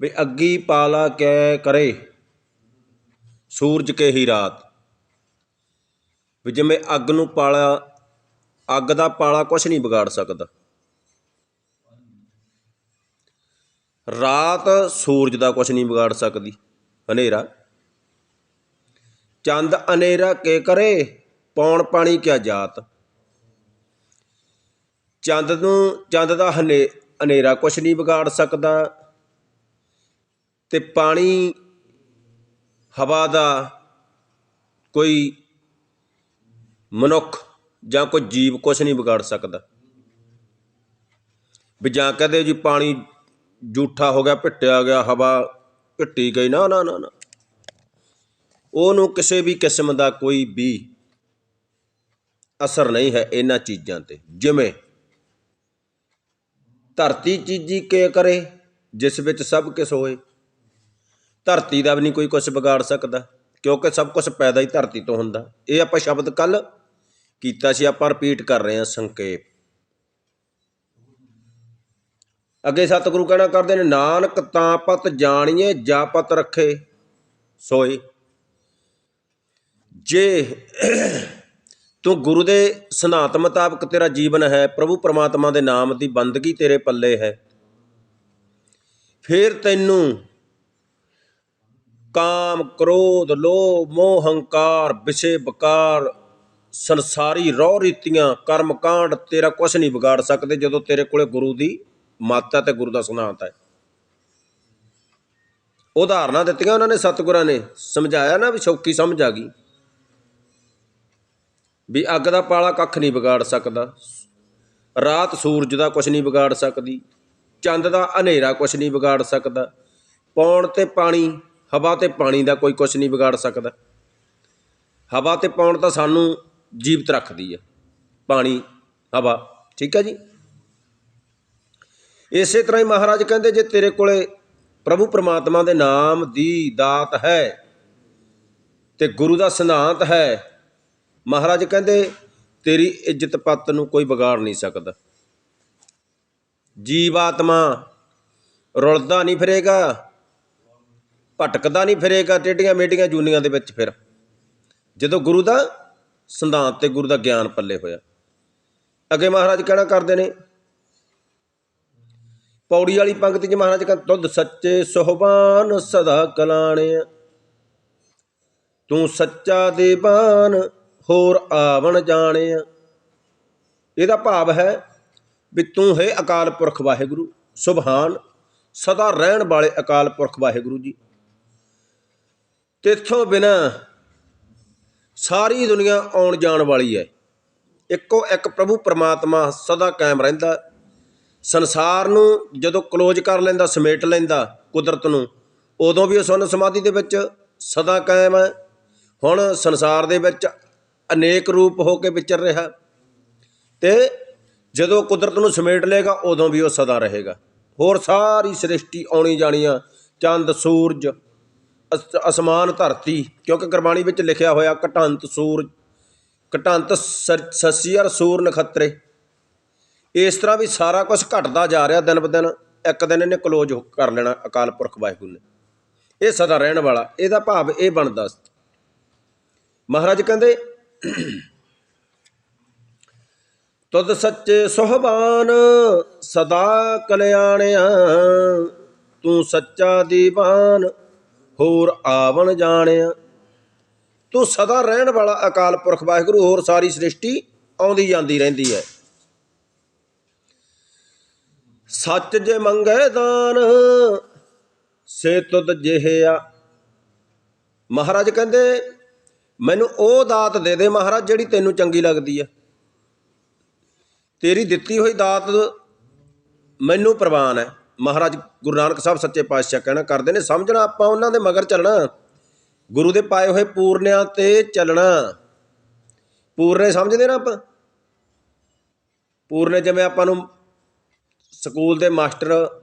ਵੀ ਅੱਗੀ ਪਾਲਾ ਕੈ ਕਰੇ, ਸੂਰਜ ਕੇ ਹੀ ਰਾਤ। ਵੀ ਜਿਵੇਂ ਅੱਗ ਨੂੰ ਪਾਲਾ, ਅੱਗ ਦਾ ਪਾਲਾ ਕੁਝ ਨਹੀਂ ਵਿਗਾੜ ਸਕਦਾ। ਰਾਤ ਸੂਰਜ ਦਾ ਕੁਝ ਨਹੀਂ ਵਿਗਾੜ ਸਕਦੀ। ਹਨੇਰਾ। ਚੰਦ ਹਨੇਰਾ ਕੇ ਕਰੇ, ਪੌਣ ਪਾਣੀ ਕਿਆ ਜਾਤ। ਚੰਦ ਨੂੰ, ਚੰਦ ਦਾ ਹਨੇ, ਹਨੇਰਾ ਕੁਛ ਨਹੀਂ ਵਿਗਾੜ ਸਕਦਾ। ਤੇ ਪਾਣੀ, ਹਵਾ ਦਾ ਕੋਈ ਮਨੁੱਖ ਜਾਂ ਕੋਈ ਜੀਵ ਕੁਛ ਨਹੀਂ ਵਿਗਾੜ ਸਕਦਾ। ਵੀ ਜਾਂ ਕਹਦੇ ਜੀ ਪਾਣੀ ਜੂਠਾ ਹੋ ਗਿਆ ਭਿੱਟਿਆ ਗਿਆ, ਹਵਾ ਭਿੱਟੀ ਗਈ, ਨਾ ਨਾ ਨਾ ਨਾ। ਉਹਨੂੰ ਕਿਸੇ ਵੀ ਕਿਸਮ ਦਾ ਕੋਈ ਵੀ ਅਸਰ ਨਹੀਂ ਹੈ ਇਹਨਾਂ ਚੀਜ਼ਾਂ ਤੇ। ਜਿਵੇਂ ਧਰਤੀ ਚੀਜੀ ਕੇ ਕਰੇ, ਜਿਸ ਵਿੱਚ ਸਭ ਕੁਝ ਹੋਏ ਧਰਤੀ ਦਾ ਵੀ ਨਹੀਂ ਕੋਈ ਕੁਝ ਵਿਗਾੜ ਸਕਦਾ, ਕਿਉਂਕਿ ਸਭ ਕੁਝ ਪੈਦਾ ਹੀ ਧਰਤੀ ਤੋਂ ਹੁੰਦਾ। ਇਹ ਆਪਾਂ ਸ਼ਬਦ ਕੱਲ ਕੀਤਾ ਸੀ, ਆਪਾਂ ਰਿਪੀਟ ਕਰ ਰਹੇ ਹਾਂ ਸੰਖੇਪ। ਅੱਗੇ ਸਤਿਗੁਰੂ ਕਹਿਣਾ ਕਰਦੇ ਨੇ, ਨਾਨਕ ਤਾਂ ਪਤ ਜਾਣੀਏ, ਜਾ ਪਤ ਰੱਖੇ ਸੋਏ। ਜੇ ਤੂੰ ਗੁਰੂ ਦੇ ਸਿਧਾਂਤ ਮੁਤਾਬਕ ਤੇਰਾ ਜੀਵਨ ਹੈ, ਪ੍ਰਭੂ ਪਰਮਾਤਮਾ ਦੇ ਨਾਮ ਦੀ ਬੰਦਗੀ ਤੇਰੇ ਪੱਲੇ ਹੈ, ਫਿਰ ਤੈਨੂੰ ਕਾਮ, ਕ੍ਰੋਧ, ਲੋਭ, ਮੋਹ, ਹੰਕਾਰ, ਵਿਸ਼ੇ ਬਕਾਰ ਸੰਸਾਰੀ ਰੌ ਰੀਤੀਆਂ, ਕਰਮ ਕਾਂਡ, ਤੇਰਾ ਕੁਝ ਨਹੀਂ ਵਿਗਾੜ ਸਕਦੇ ਜਦੋਂ ਤੇਰੇ ਕੋਲੇ ਗੁਰੂ ਦੀ ਮੱਤ ਹੈ ਤੇ ਗੁਰੂ ਦਾ ਸਿਧਾਂਤ ਹੈ। ਉਦਾਹਰਨਾਂ ਦਿੱਤੀਆਂ ਉਹਨਾਂ ਨੇ ਸਤਿਗੁਰਾਂ ਨੇ, ਸਮਝਾਇਆ ਨਾ ਵੀ ਸ਼ੌਕੀ ਸਮਝ ਆ ਗਈ ਵੀ ਅੱਗ ਦਾ ਪਾਲਾ ਕੱਖ ਨਹੀਂ ਵਿਗਾੜ ਸਕਦਾ, ਰਾਤ ਸੂਰਜ ਦਾ ਕੁਝ ਨਹੀਂ ਵਿਗਾੜ ਸਕਦੀ, ਚੰਦ ਦਾ ਹਨੇਰਾ ਕੁਝ ਨਹੀਂ ਵਿਗਾੜ ਸਕਦਾ, ਪੌਣ ਤੇ ਪਾਣੀ ਹਵਾ ਤੇ ਪਾਣੀ ਦਾ ਕੋਈ ਕੁਝ ਨਹੀਂ ਵਿਗਾੜ ਸਕਦਾ। ਹਵਾ ਤੇ ਪਾਉਣ ਤਾਂ ਸਾਨੂੰ ਜੀਵਤ ਰੱਖਦੀ ਹੈ ਪਾਣੀ, ਹਵਾ, ਠੀਕ ਹੈ ਜੀ? ਇਸੇ ਤਰ੍ਹਾਂ ਹੀ ਮਹਾਰਾਜ ਕਹਿੰਦੇ, ਜੇ ਤੇਰੇ ਕੋਲੇ ਪ੍ਰਭੂ ਪ੍ਰਮਾਤਮਾ ਦੇ ਨਾਮ ਦੀ ਦਾਤ ਹੈ ਤੇ ਗੁਰੂ ਦਾ ਸਿਧਾਂਤ ਹੈ, ਮਹਾਰਾਜ ਕਹਿੰਦੇ, ਤੇਰੀ ਇੱਜ਼ਤ ਪੱਤ ਨੂੰ ਕੋਈ ਵਿਗਾੜ ਨਹੀਂ ਸਕਦਾ। ਜੀਵਾਤਮਾ ਰੁਲਦਾ ਨਹੀਂ ਫਿਰੇਗਾ। ਭਟਕਦਾ ਨਹੀਂ ਫਿਰੇਗਾ ਟੇਡੀਆਂ ਮੇਡੀਆਂ ਜੂਨੀਆਂ ਦੇ ਵਿੱਚ ਫਿਰ। ਜਦੋਂ ਗੁਰੂ ਦਾ ਸਿਧਾਂਤ ਤੇ ਗੁਰੂ ਦਾ ਗਿਆਨ ਪੱਲੇ ਹੋਇਆ, ਅੱਗੇ ਮਹਾਰਾਜ ਕਹਿਣਾ ਕਰਦੇ ਨੇ, ਪੌੜੀ ਵਾਲੀ ਪੰਕਤੀ 'ਚ ਮਹਾਰਾਜ ਕਹਿੰਦੇ, ਤੁਧ ਸੱਚੇ ਸੁਹਬਾਨ ਸਦਾ ਕਲਾਣਿਆ। ਤੂੰ ਸੱਚਾ ਦੇਵਾਨ ਹੋਰ ਆਵਣ ਜਾਣਿਆ। ਇਹਦਾ ਭਾਵ ਹੈ ਵੀ ਤੂੰ ਹੈ ਅਕਾਲ ਪੁਰਖ ਵਾਹਿਗੁਰੂ, ਸੁਭਾਨ, ਸਦਾ ਰਹਿਣ ਵਾਲੇ ਅਕਾਲ ਪੁਰਖ ਵਾਹਿਗੁਰੂ ਜੀ। ਤੇਥੋਂ ਬਿਨਾ ਸਾਰੀ ਦੁਨੀਆ ਆਉਣ ਜਾਣ ਵਾਲੀ ਹੈ। ਇੱਕੋ ਇੱਕ ਪ੍ਰਭੂ ਪਰਮਾਤਮਾ ਸਦਾ ਕਾਇਮ ਰਹਿੰਦਾ। ਸੰਸਾਰ ਨੂੰ ਜਦੋਂ ਕਲੋਜ਼ ਕਰ ਲੈਂਦਾ, ਸਮੇਟ ਲੈਂਦਾ ਕੁਦਰਤ ਨੂੰ, ਉਦੋਂ ਵੀ ਉਹ ਸੁਨ ਸਮਾਧੀ ਦੇ ਵਿੱਚ ਸਦਾ ਕਾਇਮ ਹੈ। ਹੁਣ ਸੰਸਾਰ ਦੇ ਵਿੱਚ ਅਨੇਕ ਰੂਪ ਹੋ ਕੇ ਵਿਚਰ ਰਿਹਾ। ਤੇ ਜਦੋਂ ਕੁਦਰਤ ਨੂੰ ਸਮੇਟ ਲਏਗਾ, ਉਦੋਂ ਵੀ ਉਹ ਸਦਾ ਰਹੇਗਾ। ਹੋਰ ਸਾਰੀ ਸ੍ਰਿਸ਼ਟੀ ਆਉਣੀ ਜਾਣੀ ਆ। ਚੰਦ, ਸੂਰਜ ਅਸ- ਅਸਮਾਨ ਧਰਤੀ, ਕਿਉਂਕਿ ਗੁਰਬਾਣੀ ਵਿੱਚ ਲਿਖਿਆ ਹੋਇਆ ਘਟੰਤ ਸੂਰ ਘਟੰਤ ਸ- ਸਸੀਰ ਸੂਰ ਨਖੱਤਰੇ। ਇਸ ਤਰ੍ਹਾਂ ਵੀ ਸਾਰਾ ਕੁਝ ਘਟਦਾ ਜਾ ਰਿਹਾ ਦਿਨ ਬ ਦਿਨ, ਇੱਕ ਦਿਨ ਇਹਨੇ ਕਲੋਜ਼ ਕਰ ਲੈਣਾ ਅਕਾਲ ਪੁਰਖ ਵਾਹਿਗੁਰੂ ਨੇ। ਇਹ ਸਦਾ ਰਹਿਣ ਵਾਲਾ, ਇਹਦਾ ਭਾਵ ਇਹ ਬਣਦਾ ਮਹਾਰਾਜ ਕਹਿੰਦੇ, ਤੁਧ ਸੱਚੇ ਸੁਹਬਾਨ, ਸਦਾ ਕਲਿਆਣਿਆ, ਤੂੰ ਸੱਚਾ ਦੀਵਾਨ। ਹੋਰ ਆਵਣ ਜਾਣਿਆ। ਤੂੰ ਸਦਾ ਰਹਿਣ ਵਾਲਾ ਅਕਾਲ ਪੁਰਖ ਵਾਹਿਗੁਰੂ, ਹੋਰ ਸਾਰੀ ਸ੍ਰਿਸ਼ਟੀ ਆਉਂਦੀ ਜਾਂਦੀ ਰਹਿੰਦੀ ਹੈ। ਸੱਚ ਜੇ ਮੰਗੇ ਦਾਨ, ਸੇ ਤੁਧ ਜਿਹਿਆ ਮਹਾਰਾਜ ਕਹਿੰਦੇ, ਮੈਨੂੰ ਉਹ ਦਾਤ ਦੇ ਦੇ ਮਹਾਰਾਜ ਜਿਹੜੀ ਤੈਨੂੰ ਚੰਗੀ ਲੱਗਦੀ ਹੈ। ਤੇਰੀ ਦਿੱਤੀ ਹੋਈ ਦਾਤ ਮੈਨੂੰ ਪ੍ਰਵਾਨ ਹੈ। ਮਹਾਰਾਜ ਗੁਰੂ ਨਾਨਕ ਸਾਹਿਬ ਸੱਚੇ ਪਾਤਸ਼ਾਹ ਕਹਿਣਾ ਕਰਦੇ ਨੇ, ਸਮਝਣਾ ਆਪਾਂ ਉਹਨਾਂ ਦੇ ਮਗਰ ਚੱਲਣਾ। ਗੁਰੂ ਦੇ ਪਾਏ ਹੋਏ ਪੂਰਨਿਆਂ ਤੇ ਚੱਲਣਾ। ਪੂਰਨੇ ਸਮਝਦੇ ਨਾ ਆਪਾਂ? ਪੂਰਨੇ ਜਿਵੇਂ ਆਪਾਂ ਨੂੰ ਸਕੂਲ ਦੇ ਮਾਸਟਰ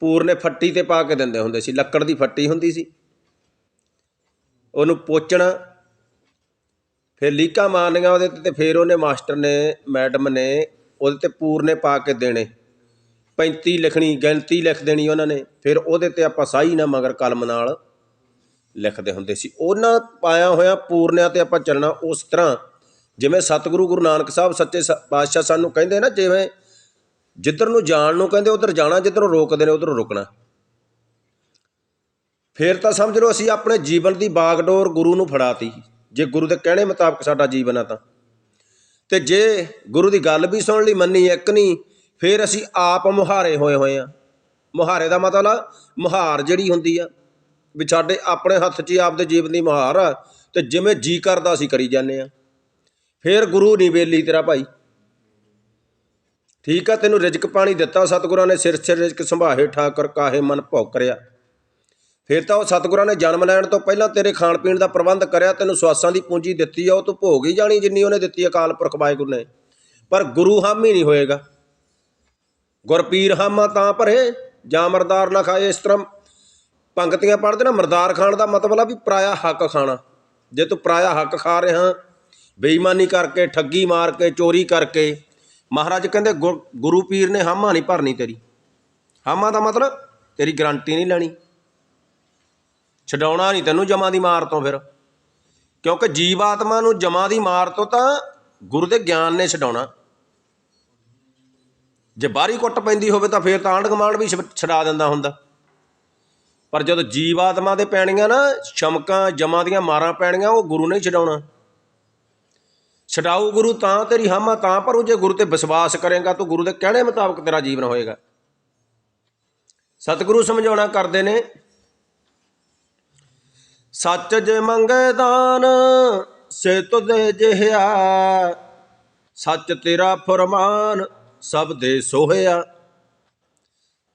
ਪੂਰਨੇ ਫੱਟੀ ਤੇ ਪਾ ਕੇ ਦਿੰਦੇ ਹੁੰਦੇ ਸੀ, ਲੱਕੜ ਦੀ ਫੱਟੀ ਹੁੰਦੀ ਸੀ। ਉਹਨੂੰ ਪੋਚਣਾ, ਫਿਰ ਲੀਕਾਂ ਮਾਰਨੀਆਂ ਉਹਦੇ ਤੇ ਤੇ ਫਿਰ ਉਹਨੇ ਮਾਸਟਰ ਨੇ, ਮੈਡਮ ਨੇ ਉਹਦੇ ਤੇ ਪੂਰਨੇ ਪਾ ਕੇ ਦੇਣੇ। 35 ਲਿਖਣੀ, ਗਿਣਤੀ ਲਿਖ ਦੇਣੀ ਉਹਨਾਂ ਨੇ, ਫਿਰ ਉਹਦੇ ਤੇ ਆਪਾਂ ਸਾਈ ਨਾ ਮਗਰ ਕਲਮ ਨਾਲ ਲਿਖਦੇ ਹੁੰਦੇ ਸੀ। ਉਹਨਾਂ ਪਾਇਆ ਹੋਇਆ ਪੂਰਨਿਆਂ ਤੇ ਆਪਾਂ ਚੱਲਣਾ ਉਸ ਤਰ੍ਹਾਂ। ਜਿਵੇਂ ਸਤਿਗੁਰੂ ਗੁਰੂ ਨਾਨਕ ਸਾਹਿਬ ਸੱਚੇ ਸ- ਪਾਤਸ਼ਾਹ ਸਾਨੂੰ ਕਹਿੰਦੇ ਨਾ, ਜਿਵੇਂ ਜਿੱਧਰ ਨੂੰ ਜਾਣ ਨੂੰ ਕਹਿੰਦੇ, ਉਧਰ ਜਾਣਾ, ਜਿੱਧਰੋਂ ਰੋਕਦੇ ਨੇ, ਉਧਰੋਂ ਰੁਕਣਾ। ਫਿਰ ਤਾਂ ਸਮਝ ਲਓ ਅਸੀਂ ਆਪਣੇ ਜੀਵਨ ਦੀ ਬਾਗਡੋਰ ਗੁਰੂ ਨੂੰ ਫੜਾਤੀ। ਜੇ ਗੁਰੂ ਦੇ ਕਹਿਣੇ ਮੁਤਾਬਕ ਸਾਡਾ ਜੀਵਨ ਆ ਤਾਂ। ਤੇ ਜੇ ਗੁਰੂ ਦੀ ਗੱਲ ਵੀ ਸੁਣ ਲਈ ਮੰਨੀ ਇੱਕ ਨਹੀਂ ਫਿਰ ਅਸੀਂ ਆਪ ਮੁਹਾਰੇ ਹੋਏ ਹੋਏ ਆ। ਮੁਹਾਰੇ ਦਾ ਮਤਲਬ ਮੁਹਾਰ ਜਿਹੜੀ ਹੁੰਦੀ ਆ, ਵੀ ਸਾਡੇ ਆਪਣੇ ਹੱਥ 'ਚ ਹੀ ਆਪਦੇ ਜੀਵਨ ਦੀ ਮੁਹਾਰ ਆ, ਤੇ ਜਿਵੇਂ ਜੀ ਕਰਦਾ ਅਸੀਂ ਕਰੀ ਜਾਂਦੇ ਆ। ਫਿਰ ਗੁਰੂ ਨਹੀਂ ਵੇਲੀ ਤੇਰਾ ਭਾਈ। ਠੀਕ ਆ, ਤੈਨੂੰ ਰਿਜਕ ਪਾਣੀ ਦਿੱਤਾ, ਸਤਿਗੁਰਾਂ ਨੇ ਸਿਰ ਸਿਰ ਰਿਜਕ ਸੰਭਾਹੇ ਠਾਕਰ ਕਾਹੇ ਮਨ ਭੌ ਕਰਿਆ। ਫਿਰ ਤਾਂ ਉਹ ਸਤਿਗੁਰਾਂ ਨੇ ਜਨਮ ਲੈਣ ਤੋਂ ਪਹਿਲਾਂ ਤੇਰੇ ਖਾਣ ਪੀਣ ਦਾ ਪ੍ਰਬੰਧ ਕਰਿਆ, ਤੈਨੂੰ ਸਵਾਸਾਂ ਦੀ ਪੂੰਜੀ ਦਿੱਤੀ ਆ, ਉਹ ਤੂੰ ਭੋਗ ਹੀ ਜਾਣੀ ਜਿੰਨੀ ਉਹਨੇ ਦਿੱਤੀ ਅਕਾਲ ਪੁਰਖ ਵਾਹਿਗੁਰੂ ਨੇ। ਪਰ ਗੁਰੂ ਹਾਮੀ ਨਹੀਂ ਹੋਏਗਾ। ਗੁਰਪੀਰ ਹਾਮਾ ਤਾਂ ਭਰੇ ਜਾਂ ਮਰਦਾਰ ਨਾ ਖਾਏ ਇਸ ਤਰ੍ਹਾਂ। ਪੰਕਤੀਆਂ ਪੜ੍ਹਦੇ ਨਾ, ਮਰਦਾਰ ਖਾਣ ਦਾ ਮਤਲਬ ਆ ਵੀ ਪਰਾਇਆ ਹੱਕ ਖਾਣਾ। ਜੇ ਤੂੰ ਪਰਾਇਆ ਹੱਕ ਖਾ ਰਿਹਾ, ਬੇਈਮਾਨੀ ਕਰਕੇ, ਠੱਗੀ ਮਾਰ ਕੇ, ਚੋਰੀ ਕਰਕੇ, ਮਹਾਰਾਜ ਕਹਿੰਦੇ, ਗੁਰ- ਗੁਰੂ ਪੀਰ ਨੇ ਹਾਮਾ ਨਹੀਂ ਭਰਨੀ ਤੇਰੀ। ਹਾਮਾ ਦਾ ਮਤਲਬ, ਤੇਰੀ ਗਰੰਟੀ ਨਹੀਂ ਲੈਣੀ। ਛਡਾਉਣਾ ਨਹੀਂ ਤੈਨੂੰ ਜਮਾ ਦੀ ਮਾਰ ਤੋਂ ਫਿਰ। ਕਿਉਂਕਿ ਜੀਵ ਆਤਮਾ ਨੂੰ ਜਮਾ ਦੀ ਮਾਰ ਤੋਂ ਤਾਂ ਗੁਰੂ ਦੇ ਗਿਆਨ ਨੇ ਛਡਾਉਣਾ। ਜੇ ਬਾਹਰੀ ਕੁੱਟ ਪੈਂਦੀ ਹੋਵੇ ਤਾਂ ਫਿਰ ਤਾਂ ਆਂਢ ਗੁਆਂਢ ਵੀ ਛ- ਛਡਾ ਦਿੰਦਾ ਹੁੰਦਾ। ਪਰ ਜਦੋਂ ਜੀਵ ਆਤਮਾ ਦੇ ਪੈਣੀਆਂ ਨਾ, ਸ਼ਮਕਾਂ, ਜਮਾਂ ਦੀਆਂ ਮਾਰਾਂ ਪੈਣੀਆਂ, ਉਹ ਗੁਰੂ ਨੇ ਛਡਾਉਣਾ। ਛਡਾਊ ਗੁਰੂ ਤਾਂ ਤੇਰੀ ਹਾਮਾ ਤਾਂ ਭਰੂ ਜੇ ਗੁਰੂ ਤੇ ਵਿਸ਼ਵਾਸ ਕਰੇਗਾ ਤੂੰ ਗੁਰੂ ਦੇ ਕਹਿਣੇ ਮੁਤਾਬਕ ਤੇਰਾ ਜੀਵਨ ਹੋਏਗਾ। ਸਤਿਗੁਰੂ ਸਮਝਾਉਣਾ ਕਰਦੇ ਨੇ, ਸੱਚ ਜੇ ਮੰਗੇ ਦਾਨ ਸੇ ਤੁਦੇ ਜਿਹਾ ਸੱਚ ਤੇਰਾ ਫਰਮਾਨ ਸਭ ਦੇ ਸੋਹਿਆ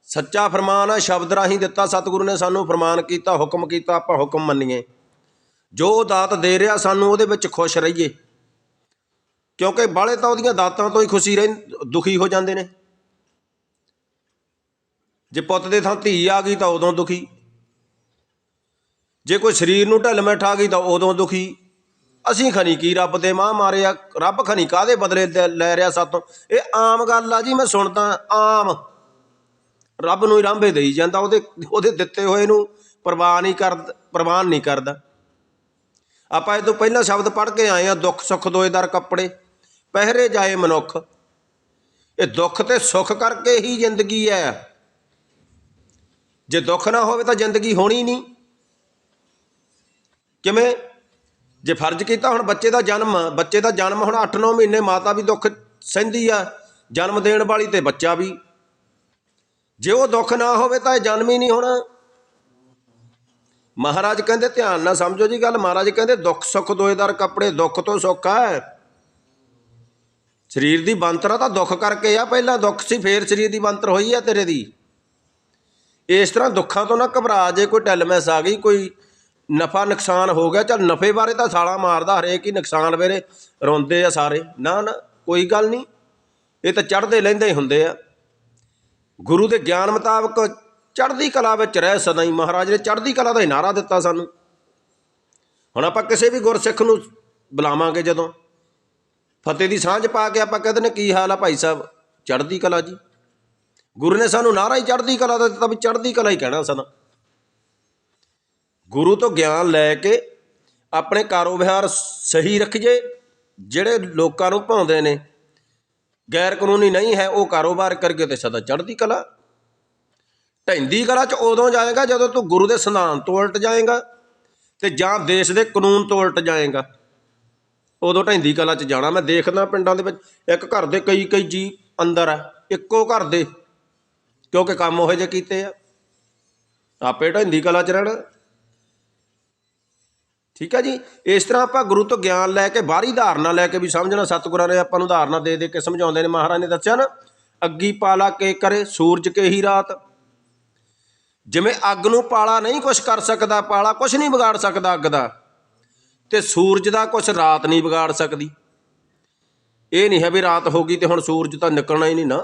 ਸੱਚਾ ਫਰਮਾਨ ਆ, ਸ਼ਬਦ ਰਾਹੀਂ ਦਿੱਤਾ ਸਤਿਗੁਰੂ ਨੇ ਸਾਨੂੰ, ਫਰਮਾਨ ਕੀਤਾ, ਹੁਕਮ ਕੀਤਾ, ਆਪਾਂ ਹੁਕਮ ਮੰਨੀਏ। ਜੋ ਦਾਤ ਦੇ ਰਿਹਾ ਸਾਨੂੰ, ਉਹਦੇ ਵਿੱਚ ਖੁਸ਼ ਰਹੀਏ। ਕਿਉਂਕਿ ਬਾਲੇ ਤਾਂ ਉਹਦੀਆਂ ਦਾਤਾਂ ਤੋਂ ਹੀ ਖੁਸ਼ੀ ਰਹਿ, ਦੁਖੀ ਹੋ ਜਾਂਦੇ ਨੇ। ਜੇ ਪੁੱਤ ਦੇ ਥਾਂ ਧੀ ਆ ਗਈ ਤਾਂ ਉਦੋਂ ਦੁਖੀ। ਜੇ ਕੋਈ ਸਰੀਰ ਨੂੰ ਢਿੱਲ ਆ ਗਈ ਤਾਂ ਉਦੋਂ ਦੁਖੀ। ਅਸੀਂ ਖਣੀ ਕੀ ਰੱਬ ਦੇ ਮਾਂ ਮਾਰਿਆ? ਰੱਬ ਖਣੀ ਕਾਦੇ ਬਦਲੇ ਦੇ- ਲੈ ਰਿਹਾ ਸਾਤੋਂ? ਇਹ ਆਮ ਗੱਲ ਆ ਜੀ, ਮੈਂ ਸੁਣਦਾ, ਆਮ। ਰੱਬ ਨੂੰ ਹੀ ਰਾਂਭੇ ਦੇਈ ਜਾਂਦਾ, ਉਹਦੇ ਉਹਦੇ ਦਿੱਤੇ ਹੋਏ ਨੂੰ ਪ੍ਰਵਾਨ ਨਹੀਂ ਕਰ ਪ੍ਰਵਾਨ ਨਹੀਂ ਕਰਦਾ। ਆਪਾਂ ਇਹ ਤੋਂ ਪਹਿਲਾਂ ਸ਼ਬਦ ਪੜ੍ਹ ਕੇ ਆਏ ਆ, ਦੁੱਖ ਸੁੱਖ ਦੋਏਦਾਰ ਕੱਪੜੇ। ਪਹਿਰੇ ਜਾਏ ਮਨੁੱਖ। ਇਹ ਦੁੱਖ ਤੇ ਸੁੱਖ ਕਰਕੇ ਹੀ ਜ਼ਿੰਦਗੀ ਹੈ ਜੇ ਦੁੱਖ ਨਾ ਹੋਵੇ ਤਾਂ ਜ਼ਿੰਦਗੀ ਹੋਣੀ ਨਹੀਂ। ਕਿਵੇਂ? ਜੇ ਫਰਜ਼ ਕੀਤਾ ਹੁਣ ਬੱਚੇ ਦਾ ਜਨਮ, ਬੱਚੇ ਦਾ ਜਨਮ ਹੁਣ 8-9 ਮਹੀਨੇ ਮਾਤਾ ਵੀ ਦੁੱਖ ਸਹਿੰਦੀ ਆ, ਜਨਮ ਦੇਣ ਵਾਲੀ ਤੇ ਬੱਚਾ ਵੀ। ਜੇ ਉਹ ਦੁੱਖ ਨਾ ਹੋਵੇ ਤਾਂ ਇਹ ਜਨਮ ਹੀ ਨਹੀਂ ਹੋਣਾ। ਮਹਾਰਾਜ ਕਹਿੰਦੇ ਧਿਆਨ ਨਾਲ ਸਮਝੋ ਜੀ ਗੱਲ, ਮਹਾਰਾਜ ਕਹਿੰਦੇ ਦੁੱਖ ਸੁੱਖ ਦੋਏਦਾਰ ਕੱਪੜੇ ਦੁੱਖ ਤੋਂ ਸੁੱਖ ਹੈ ਸਰੀਰ ਦੀ ਬੰਤਰਾ ਤਾਂ ਦੁੱਖ ਕਰਕੇ ਆ, ਪਹਿਲਾਂ ਦੁੱਖ ਸੀ, ਫੇਰ ਸਰੀਰ ਦੀ ਬੰਤਰ ਹੋਈ ਆ ਤੇਰੇ ਦੀ। ਇਸ ਤਰ੍ਹਾਂ ਦੁੱਖਾਂ ਤੋਂ ਨਾ ਘਬਰਾ ਜੇ ਕੋਈ ਟੈਲਮੈਸ ਆ ਗਈ, ਕੋਈ ਨਫਾ ਨੁਕਸਾਨ ਹੋ ਗਿਆ, ਚਲ ਨਫੇ ਬਾਰੇ ਤਾਂ ਸਾਲਾ ਮਾਰਦਾ ਹਰੇਕ ਹੀ ਨੁਕਸਾਨ ਵੇਰੇ ਰੋਂਦੇ ਆ ਸਾਰੇ। ਨਾ ਨਾ, ਕੋਈ ਗੱਲ ਨਹੀਂ, ਇਹ ਤਾਂ ਚੜ੍ਹਦੇ ਲੈਂਦੇ ਹੀ ਹੁੰਦੇ ਆ। ਗੁਰੂ ਦੇ ਗਿਆਨ ਮੁਤਾਬਕ ਚੜ੍ਹਦੀ ਕਲਾ ਵਿੱਚ ਰਹਿ ਸਦਾ ਹੀ ਮਹਾਰਾਜ ਨੇ ਚੜ੍ਹਦੀ ਕਲਾ ਦਾ ਇਨਾਰਾ ਦਿੱਤਾ ਸਾਨੂੰ। ਹੁਣ ਆਪਾਂ ਕਿਸੇ ਵੀ ਗੁਰਸਿੱਖ ਨੂੰ ਬੁਲਾਵਾਂਗੇ ਜਦੋਂ, ਫਤਿਹ ਦੀ ਸਾਂਝ ਪਾ ਕੇ ਆਪਾਂ ਕਹਿੰਦੇ ਨੇ ਕੀ ਹਾਲ ਆ ਭਾਈ ਸਾਹਿਬ? ਚੜ੍ਹਦੀ ਕਲਾ ਜੀ। ਗੁਰੂ ਨੇ ਸਾਨੂੰ ਨਾਰਾ ਹੀ ਚੜ੍ਹਦੀ ਕਲਾ ਦਾ ਦਿੱਤਾ ਵੀ ਚੜ੍ਹਦੀ ਕਲਾ ਹੀ ਕਹਿਣਾ ਸਦਾ। ਗੁਰੂ ਤੋਂ ਗਿਆਨ ਲੈ ਕੇ ਆਪਣੇ ਕਾਰੋਬਾਰ ਸਹੀ ਰੱਖੀਏ, ਜਿਹੜੇ ਲੋਕਾਂ ਨੂੰ ਭਾਉਂਦੇ ਨੇ। ਗੈਰ ਕਾਨੂੰਨੀ ਨਹੀਂ ਹੈ, ਉਹ ਕਾਰੋਬਾਰ ਕਰਕੇ ਤੇ ਸਦਾ ਚੜ੍ਹਦੀ ਕਲਾ। ਢੈਂਦੀ ਕਲਾ ਚ ਉਦੋਂ ਜਾਏਗਾ ਜਦੋਂ ਤੂੰ ਗੁਰੂ ਦੇ ਸਿਧਾਂਤ ਤੋਂ ਉਲਟ ਜਾਏਗਾ ਤੇ ਜਾਂ ਦੇਸ਼ ਦੇ ਕਾਨੂੰਨ ਤੋਂ ਉਲਟ ਜਾਏਗਾ। ਉਦੋਂ ਢੈਂਦੀ ਕਲਾ ਚ ਜਾਣਾ। ਮੈਂ ਦੇਖਦਾ ਪਿੰਡਾਂ ਦੇ ਵਿੱਚ ਇੱਕ ਘਰ ਦੇ ਕਈ ਕਈ ਜੀ ਅੰਦਰ ਆ, ਇੱਕੋ ਘਰ ਦੇ, ਕਿਉਂਕਿ ਕੰਮ ਉਹੋ ਜਿਹੇ ਕੀਤੇ ਆ। ਆਪੇ ਢੈਂਦੀ ਕਲਾ ਚ ਰਹਿਣਾ। ਠੀਕ ਹੈ ਜੀ? ਇਸ ਤਰ੍ਹਾਂ ਆਪਾਂ ਗੁਰੂ ਤੋਂ ਗਿਆਨ ਲੈ ਕੇ ਬਾਹਰੀ ਧਾਰਨਾ ਲੈ ਕੇ ਵੀ ਸਮਝਣਾ, ਸਤਿਗੁਰਾਂ ਨੇ ਆਪਾਂ ਨੂੰ ਧਾਰਨਾ ਦੇ ਦੇ ਕੇ ਸਮਝਾਉਂਦੇ ਨੇ। ਮਹਾਰਾਜ ਨੇ ਦੱਸਿਆ ਨਾ, ਅੱਗੀ ਪਾਲਾ ਕੇ ਕਰੇ, ਸੂਰਜ ਕੇ ਹੀ ਰਾਤ। ਜਿਵੇਂ ਅੱਗ ਨੂੰ ਪਾਲਾ ਨਹੀਂ ਕੁਝ ਕਰ ਸਕਦਾ, ਪਾਲਾ ਕੁਝ ਨਹੀਂ ਵਿਗਾੜ ਸਕਦਾ ਅੱਗ ਦਾ, ਤੇ ਸੂਰਜ ਦਾ ਕੁਝ ਰਾਤ ਨਹੀਂ ਵਿਗਾੜ ਸਕਦੀ। ਇਹ ਨਹੀਂ ਹੈ ਵੀ ਰਾਤ ਹੋ ਗਈ ਤੇ ਹੁਣ ਸੂਰਜ ਤਾਂ ਨਿਕਲਣਾ ਹੀ ਨਹੀਂ ਨਾ।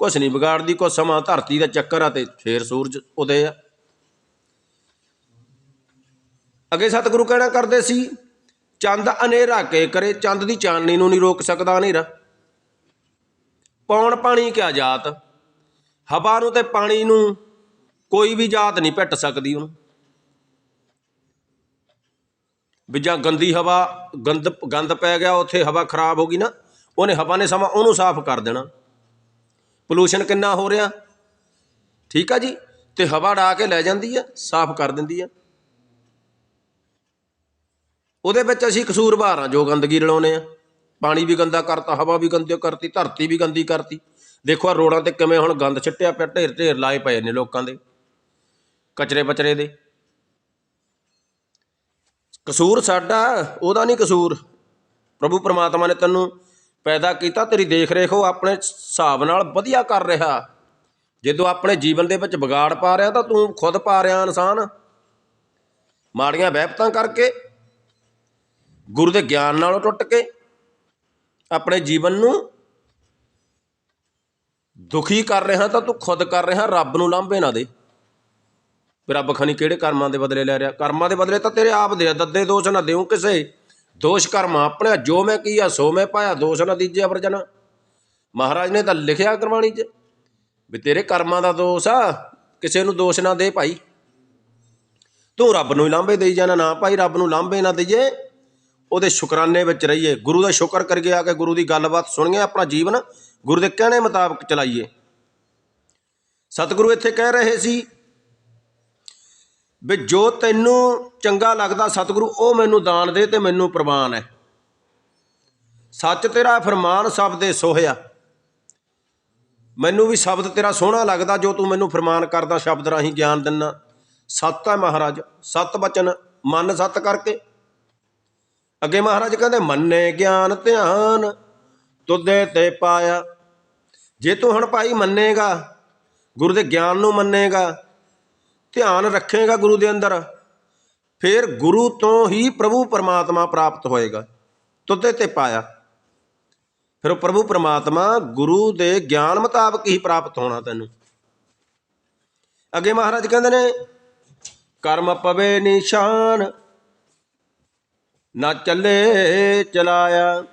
ਕੁਝ ਨਹੀਂ ਵਿਗਾੜਦੀ ਕੁਝ ਸਮਾਂ ਧਰਤੀ ਦਾ ਚੱਕਰ ਆ ਤੇ ਫੇਰ ਸੂਰਜ ਉਦੇ ਆ। ਅੱਗੇ ਸਤਿਗੁਰੂ ਕਹਿਣਾ ਕਰਦੇ ਸੀ, ਚੰਦ ਹਨੇਰਾ ਕੇ ਕਰੇ, ਚੰਦ ਦੀ ਚਾਨਣੀ ਨੂੰ ਨਹੀਂ ਰੋਕ ਸਕਦਾ ਹਨੇਰਾ। ਪੌਣ ਪਾਣੀ ਕਿਆ ਜਾਤ? ਹਵਾ ਨੂੰ ਤੇ ਪਾਣੀ ਨੂੰ ਕੋਈ ਵੀ ਜਾਤ ਨਹੀਂ ਭਿੱਟ ਸਕਦੀ ਉਹਨੂੰ। ਵੀ ਜਾਂ ਗੰਦੀ ਹਵਾ, ਗੰਦ ਗੰਦ ਪੈ ਗਿਆ, ਉੱਥੇ ਹਵਾ ਖਰਾਬ ਹੋ ਗਈ ਨਾ, ਉਹਨੇ ਹਵਾ ਨੇ ਸਮਾਂ ਉਹਨੂੰ ਸਾਫ਼ ਕਰ ਦੇਣਾ। ਪੋਲੂਸ਼ਨ ਕਿੰਨਾ ਹੋ ਰਿਹਾ? ਠੀਕ ਆ ਜੀ? ਤੇ ਹਵਾ ਡਾ ਕੇ ਲੈ ਜਾਂਦੀ ਆ, ਸਾਫ਼ ਕਰ ਦਿੰਦੀ ਆ। ਉਹਦੇ ਵਿੱਚ ਅਸੀਂ ਕਸੂਰਵਾਰ ਆ, ਜੋ ਗੰਦਗੀ ਰਲਾਉਨੇ ਆ। ਪਾਣੀ ਵੀ ਗੰਦਾ ਕਰਤਾ, ਹਵਾ ਵੀ ਗੰਦੀ ਕਰਤੀ, ਧਰਤੀ ਵੀ ਗੰਦੀ ਕਰਤੀ। ਦੇਖੋ ਆ ਰੋਡਾਂ ਤੇ ਕਿਵੇਂ ਹੁਣ ਗੰਦ ਛਿੱਟਿਆ ਪਿਆ, ਢੇਰ ਢੇਰ ਲਾਏ ਪਏ ਨੇ ਲੋਕਾਂ ਦੇ, ਕਚਰੇ ਪਚਰੇ ਦੇ। ਕਸੂਰ ਸਾਡਾ, ਉਹਦਾ ਨਹੀਂ ਕਸੂਰ। ਪ੍ਰਭੂ ਪਰਮਾਤਮਾ ਨੇ ਤੈਨੂੰ ਪੈਦਾ ਕੀਤਾ, ਤੇਰੀ ਦੇਖ ਰੇਖ ਉਹ ਆਪਣੇ ਹਿਸਾਬ ਨਾਲ ਵਧੀਆ ਕਰ ਰਿਹਾ। ਜਦੋਂ ਆਪਣੇ ਜੀਵਨ ਦੇ ਵਿੱਚ ਵਿਗਾੜ ਪਾ ਰਿਹਾ, ਤਾਂ ਤੂੰ ਖੁਦ ਪਾ ਰਿਹਾ ਇਨਸਾਨ। ਮਾੜੀਆਂ ਵਹਿਬਤਾਂ ਕਰਕੇ ਗੁਰੂ ਦੇ ਗਿਆਨ ਨਾਲੋਂ ਟੁੱਟ ਕੇ ਆਪਣੇ ਜੀਵਨ ਨੂੰ ਦੁਖੀ ਕਰ ਰਿਹਾ ਤਾਂ ਤੂੰ ਖੁਦ ਕਰ ਰਿਹਾ, ਰੱਬ ਨੂੰ ਲਾਂਭੇ ਨਾ ਦੇ। ਵੀ ਰੱਬ ਖਣੀ ਕਿਹੜੇ ਕਰਮਾਂ ਦੇ ਬਦਲੇ ਲੈ ਰਿਹਾ? ਕਰਮਾਂ ਦੇ ਬਦਲੇ ਤਾਂ ਤੇਰੇ ਆਪ ਦੇ ਦੱਦੇ ਦੋਸ਼ ਨਾ ਦਿਉ ਕਿਸੇ। ਦੋਸ਼ ਕਰਮ ਆਪਣੇ ਜੋ ਮੈਂ ਕੀਆ, ਸੋ ਮੈਂ ਪਾਇਆ, ਦੋਸ਼ ਨਾ ਦੀਜੇ ਅਵਰਜਨਾ। ਮਹਾਰਾਜ ਨੇ ਤਾਂ ਲਿਖਿਆ ਕਰਵਾਣੀ 'ਚ ਵੀ ਤੇਰੇ ਕਰਮਾਂ ਦਾ ਦੋਸ਼ ਆ, ਕਿਸੇ ਨੂੰ ਦੋਸ਼ ਨਾ ਦੇ ਭਾਈ। ਤੂੰ ਰੱਬ ਨੂੰ ਹੀ ਲਾਂਭੇ ਦੇਈ ਜਾਣਾ, ਨਾ ਭਾਈ, ਰੱਬ ਨੂੰ ਲਾਂਭੇ ਨਾ ਦੇਈਏ। ਉਹਦੇ ਸ਼ੁਕਰਾਨੇ ਵਿੱਚ ਰਹੀਏ। ਗੁਰੂ ਦਾ ਸ਼ੁਕਰ ਕਰੀਏ ਆ ਕੇ ਗੁਰੂ ਦੀ ਗੱਲਬਾਤ ਸੁਣੀਏ, ਆਪਣਾ ਜੀਵਨ ਗੁਰੂ ਦੇ ਕਹਿਣੇ ਮੁਤਾਬਕ ਚਲਾਈਏ। ਸਤਿਗੁਰੂ ਇੱਥੇ ਕਹਿ ਰਹੇ ਸੀ ਵੀ ਜੋ ਤੈਨੂੰ ਚੰਗਾ ਲੱਗਦਾ ਸਤਿਗੁਰੂ, ਉਹ ਮੈਨੂੰ ਦਾਨ ਦੇ ਤੇ ਮੈਨੂੰ ਪ੍ਰਵਾਨ ਹੈ। ਸੱਚ ਤੇਰਾ ਫਰਮਾਨ ਸਭ ਦੇ ਸੋਹਿਆ। ਮੈਨੂੰ ਵੀ ਸ਼ਬਦ ਤੇਰਾ ਸੋਹਣਾ ਲੱਗਦਾ, ਜੋ ਤੂੰ ਮੈਨੂੰ ਫਰਮਾਨ ਕਰਦਾ, ਸ਼ਬਦ ਰਾਹੀਂ ਗਿਆਨ ਦਿੰਨਾ। ਸੱਤ ਹੈ ਮਹਾਰਾਜ, ਸੱਤ ਬਚਨ, ਮਨ ਸੱਤ ਕਰਕੇ। ਅੱਗੇ ਮਹਾਰਾਜ ਕਹਿੰਦੇ, ਮੰਨੇ ਗਿਆਨ ਧਿਆਨ ਤੁਦੇ ਤੇ ਪਾਇਆ। ਜੇ ਤੂੰ ਹੁਣ ਭਾਈ ਮੰਨੇਗਾ, ਗੁਰੂ ਦੇ ਗਿਆਨ ਨੂੰ ਮੰਨੇਗਾ, ਧਿਆਨ ਰੱਖੇਗਾ ਗੁਰੂ ਦੇ ਅੰਦਰ, ਫਿਰ ਗੁਰੂ ਤੋਂ ਹੀ ਪ੍ਰਭੂ ਪਰਮਾਤਮਾ ਪ੍ਰਾਪਤ ਹੋਏਗਾ ਤੁਦੇ ਤੇ ਪਾਇਆ। ਫਿਰ ਉਹ ਪ੍ਰਭੂ ਪਰਮਾਤਮਾ ਗੁਰੂ ਦੇ ਗਿਆਨ ਮੁਤਾਬਕ ਹੀ ਪ੍ਰਾਪਤ ਹੋਣਾ ਤੈਨੂੰ। ਅੱਗੇ ਮਹਾਰਾਜ ਕਹਿੰਦੇ ਨੇ, ਕਰਮ ਪਵੇ ਨਿਸ਼ਾਨ ਨਾ ਚੱਲੇ ਚਲਾਇਆ।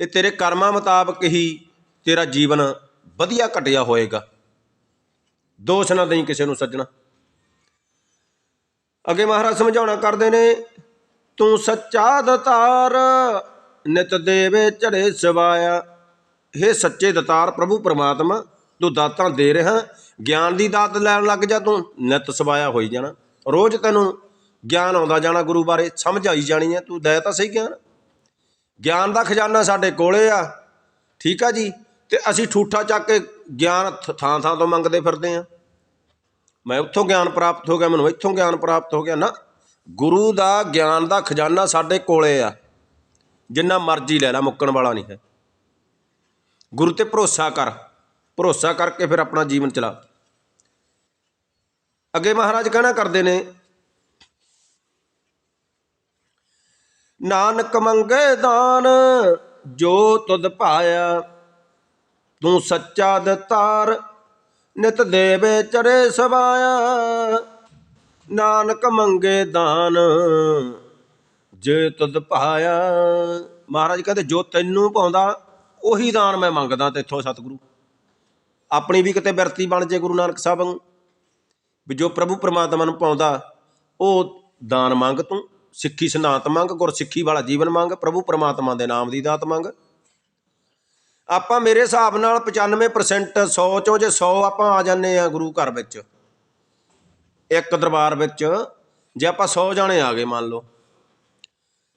ਇਹ ਤੇਰੇ ਕਰਮਾਂ ਮੁਤਾਬਕ ਹੀ ਤੇਰਾ ਜੀਵਨ ਵਧੀਆ ਘਟਿਆ ਹੋਏਗਾ। ਦੋਸ਼ ਨਾ ਦੇਈ ਕਿਸੇ ਨੂੰ ਸੱਜਣਾ। ਅੱਗੇ ਮਹਾਰਾਜ ਸਮਝਾਉਣਾ ਕਰਦੇ ਨੇ, ਤੂੰ ਸੱਚਾ ਦਤਾਰ, ਨਿਤ ਦੇਵੇ ਝੜੇ ਸਵਾਇਆ। ਇਹ ਸੱਚੇ ਦਤਾਰ, ਪ੍ਰਭੂ ਪਰਮਾਤਮਾ, ਤੂੰ ਦਾਤਾਂ ਦੇ ਰਿਹਾ। ਗਿਆਨ ਦੀ ਦਾਤ ਲੈਣ ਲੱਗ ਜਾ ਤੂੰ, ਨਿਤ ਸਵਾਇਆ ਹੋਈ ਜਾਣਾ। ਰੋਜ਼ ਤੈਨੂੰ ਗਿਆਨ ਆਉਂਦਾ ਜਾਣਾ ਗੁਰੂ ਬਾਰੇ, ਸਮਝ ਆਈ ਜਾਣੀ ਹੈ, ਤੂੰ ਦੇ ਤਾਂ ਸਹੀ ਗਿਆਨ ਗਿਆਨ ਦਾ ਖਜ਼ਾਨਾ ਸਾਡੇ ਕੋਲੇ ਆ, ਠੀਕ ਆ ਜੀ? ਤੇ ਅਸੀਂ ਠੂਠਾ ਚੱਕ ਕੇ ਗਿਆਨ ਥ- ਥਾਂ ਥਾਂ ਤੋਂ ਮੰਗਦੇ ਫਿਰਦੇ ਆ। ਮੈਂ ਉੱਥੋਂ ਗਿਆਨ ਪ੍ਰਾਪਤ ਹੋ ਗਿਆ, ਮੈਨੂੰ ਇੱਥੋਂ ਗਿਆਨ ਪ੍ਰਾਪਤ ਹੋ ਗਿਆ। ਨਾ, ਗੁਰੂ ਦਾ ਗਿਆਨ ਦਾ ਖਜ਼ਾਨਾ ਸਾਡੇ ਕੋਲੇ ਆ। ਜਿੰਨਾ ਮਰਜ਼ੀ ਲੈ ਲੈ, ਮੁੱਕਣ ਵਾਲਾ ਨਹੀਂ ਹੈ। ਗੁਰੂ ਤੇ ਭਰੋਸਾ ਕਰ, ਭਰੋਸਾ ਕਰਕੇ ਫਿਰ ਆਪਣਾ ਜੀਵਨ ਚਲਾ। ਅੱਗੇ ਮਹਾਰਾਜ ਕਹਿਣਾ ਕਰਦੇ ਨੇ ਨਾਨਕ ਮੰਗੇ ਦਾਨ, ਜੋ ਤੁਧ ਪਾਇਆ ਤੂੰ ਸੱਚਾ ਦਤਾਰ, ਨਿਤ ਦੇਵੇ ਚਰੇ ਸਵਾਇਆ। ਨਾਨਕ ਮੰਗੇ ਦਾਨ, ਜੇ ਤੁਧ ਪਾਇਆ ਮਹਾਰਾਜ ਕਹਿੰਦੇ, ਜੋ ਤੈਨੂੰ ਪਾਉਂਦਾ, ਉਹੀ ਦਾਨ ਮੈਂ ਮੰਗਦਾ ਤੇਥੋਂ ਸਤਿਗੁਰੂ। ਆਪਣੀ ਵੀ ਕਿਤੇ ਬਿਰਤੀ ਬਣ ਜੇ ਗੁਰੂ ਨਾਨਕ ਸਾਹਿਬ ਨੂੰ ਵੀ ਜੋ ਪ੍ਰਭੂ ਪਰਮਾਤਮਾ ਨੂੰ ਪਾਉਂਦਾ, ਉਹ ਦਾਨ ਮੰਗ ਤੂੰ। ਸਿੱਖੀ ਸਿਧਾਂਤ ਮੰਗ, ਗੁਰਸਿੱਖੀ ਵਾਲਾ ਜੀਵਨ ਮੰਗ, ਪ੍ਰਭੂ ਪਰਮਾਤਮਾ ਦੇ ਨਾਮ ਦੀ ਦਾਤ ਮੰਗ। ਆਪਾਂ ਮੇਰੇ ਹਿਸਾਬ ਨਾਲ 95% 100 ਚੋਂ ਜੇ 100 ਆਪਾਂ ਆ ਜਾਂਦੇ ਆ ਗੁਰੂ ਘਰ ਵਿੱਚ। ਇੱਕ ਦਰਬਾਰ ਵਿੱਚ ਜੇ ਆਪਾਂ 100 ਜਾਣੇ ਆ ਗਏ ਮੰਨ ਲਓ।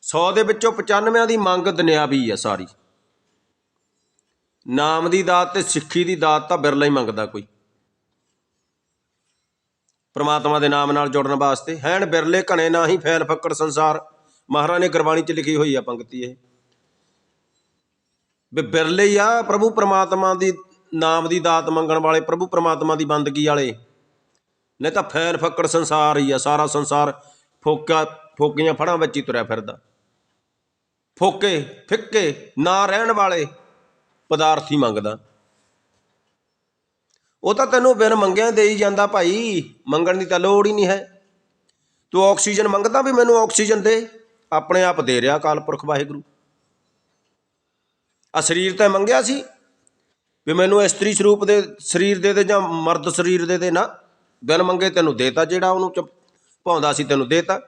100 ਦੇ ਵਿੱਚੋਂ 95 ਦੀ ਮੰਗ ਦੁਨਿਆਵੀ ਆ ਸਾਰੀ। ਨਾਮ ਦੀ ਦਾਤ ਤੇ ਸਿੱਖੀ ਦੀ ਦਾਤ ਤਾਂ ਬਿਰਲਾ ਹੀ ਮੰਗਦਾ ਕੋਈ। ਪ੍ਰਮਾਤਮਾ ਦੇ ਨਾਮ ਨਾਲ ਜੁੜਨ ਵਾਸਤੇ। ਹੈਣ ਬਿਰਲੇ ਘਣੇ ਨਾ ਹੀ ਫੈਲ ਫੱਕੜ ਸੰਸਾਰ। ਮਹਾਰਾਜ ਨੇ ਗੁਰਬਾਣੀ 'ਚ ਲਿਖੀ ਹੋਈ ਆ ਪੰਕਤੀ ਇਹ। ਵੀ ਬਿਰਲੇ ਆ ਪ੍ਰਭੂ ਪ੍ਰਮਾਤਮਾ ਦੀ ਨਾਮ ਦੀ ਦਾਤ ਮੰਗਣ ਵਾਲੇ, ਪ੍ਰਭੂ ਪ੍ਰਮਾਤਮਾ ਦੀ ਬੰਦਗੀ ਵਾਲੇ। ਨਹੀਂ ਤਾਂ ਫੈਲ ਫੱਕੜ ਸੰਸਾਰ ਹੀ ਆ, ਸਾਰਾ ਸੰਸਾਰ ਫੋਕਾ ਫੋਕੀਆਂ ਫੜਾਂ ਵਿੱਚ ਹੀ ਤੁਰਿਆ ਫਿਰਦਾ। ਫੋਕੇ, ਫਿੱਕੇ, ਨਾ ਰਹਿਣ ਵਾਲੇ ਪਦਾਰਥ ਹੀ ਮੰਗਦਾ। ਉਹ ਤਾਂ ਤੈਨੂੰ ਬਿਨ ਮੰਗਿਆ ਦੇ ਹੀ ਜਾਂਦਾ ਭਾਈ, ਮੰਗਣ ਦੀ ਤਾਂ ਲੋੜ ਹੀ ਨਹੀਂ ਹੈ। ਤੂੰ ਆਕਸੀਜਨ ਮੰਗਦਾ ਵੀ ਮੈਨੂੰ ਆਕਸੀਜਨ ਦੇ, ਆਪਣੇ ਆਪ ਦੇ ਰਿਹਾ ਕਾਲ ਪੁਰਖ ਵਾਹਿਗੁਰੂ। ਆ ਸਰੀਰ ਤਾਂ ਮੰਗਿਆ ਸੀ ਵੀ ਮੈਨੂੰ ਇਸਤਰੀ ਸਰੂਪ ਦੇ ਸਰੀਰ ਦੇ ਦੇ ਜਾਂ ਮਰਦ ਸਰੀਰ ਦੇ ਦੇ ਨਾ, ਬਿਨ ਮੰਗੇ ਤੈਨੂੰ ਦੇਤਾ ਜਿਹੜਾ ਉਹਨੂੰ ਚ ਸੀ ਤੈਨੂੰ ਦੇਤਾ।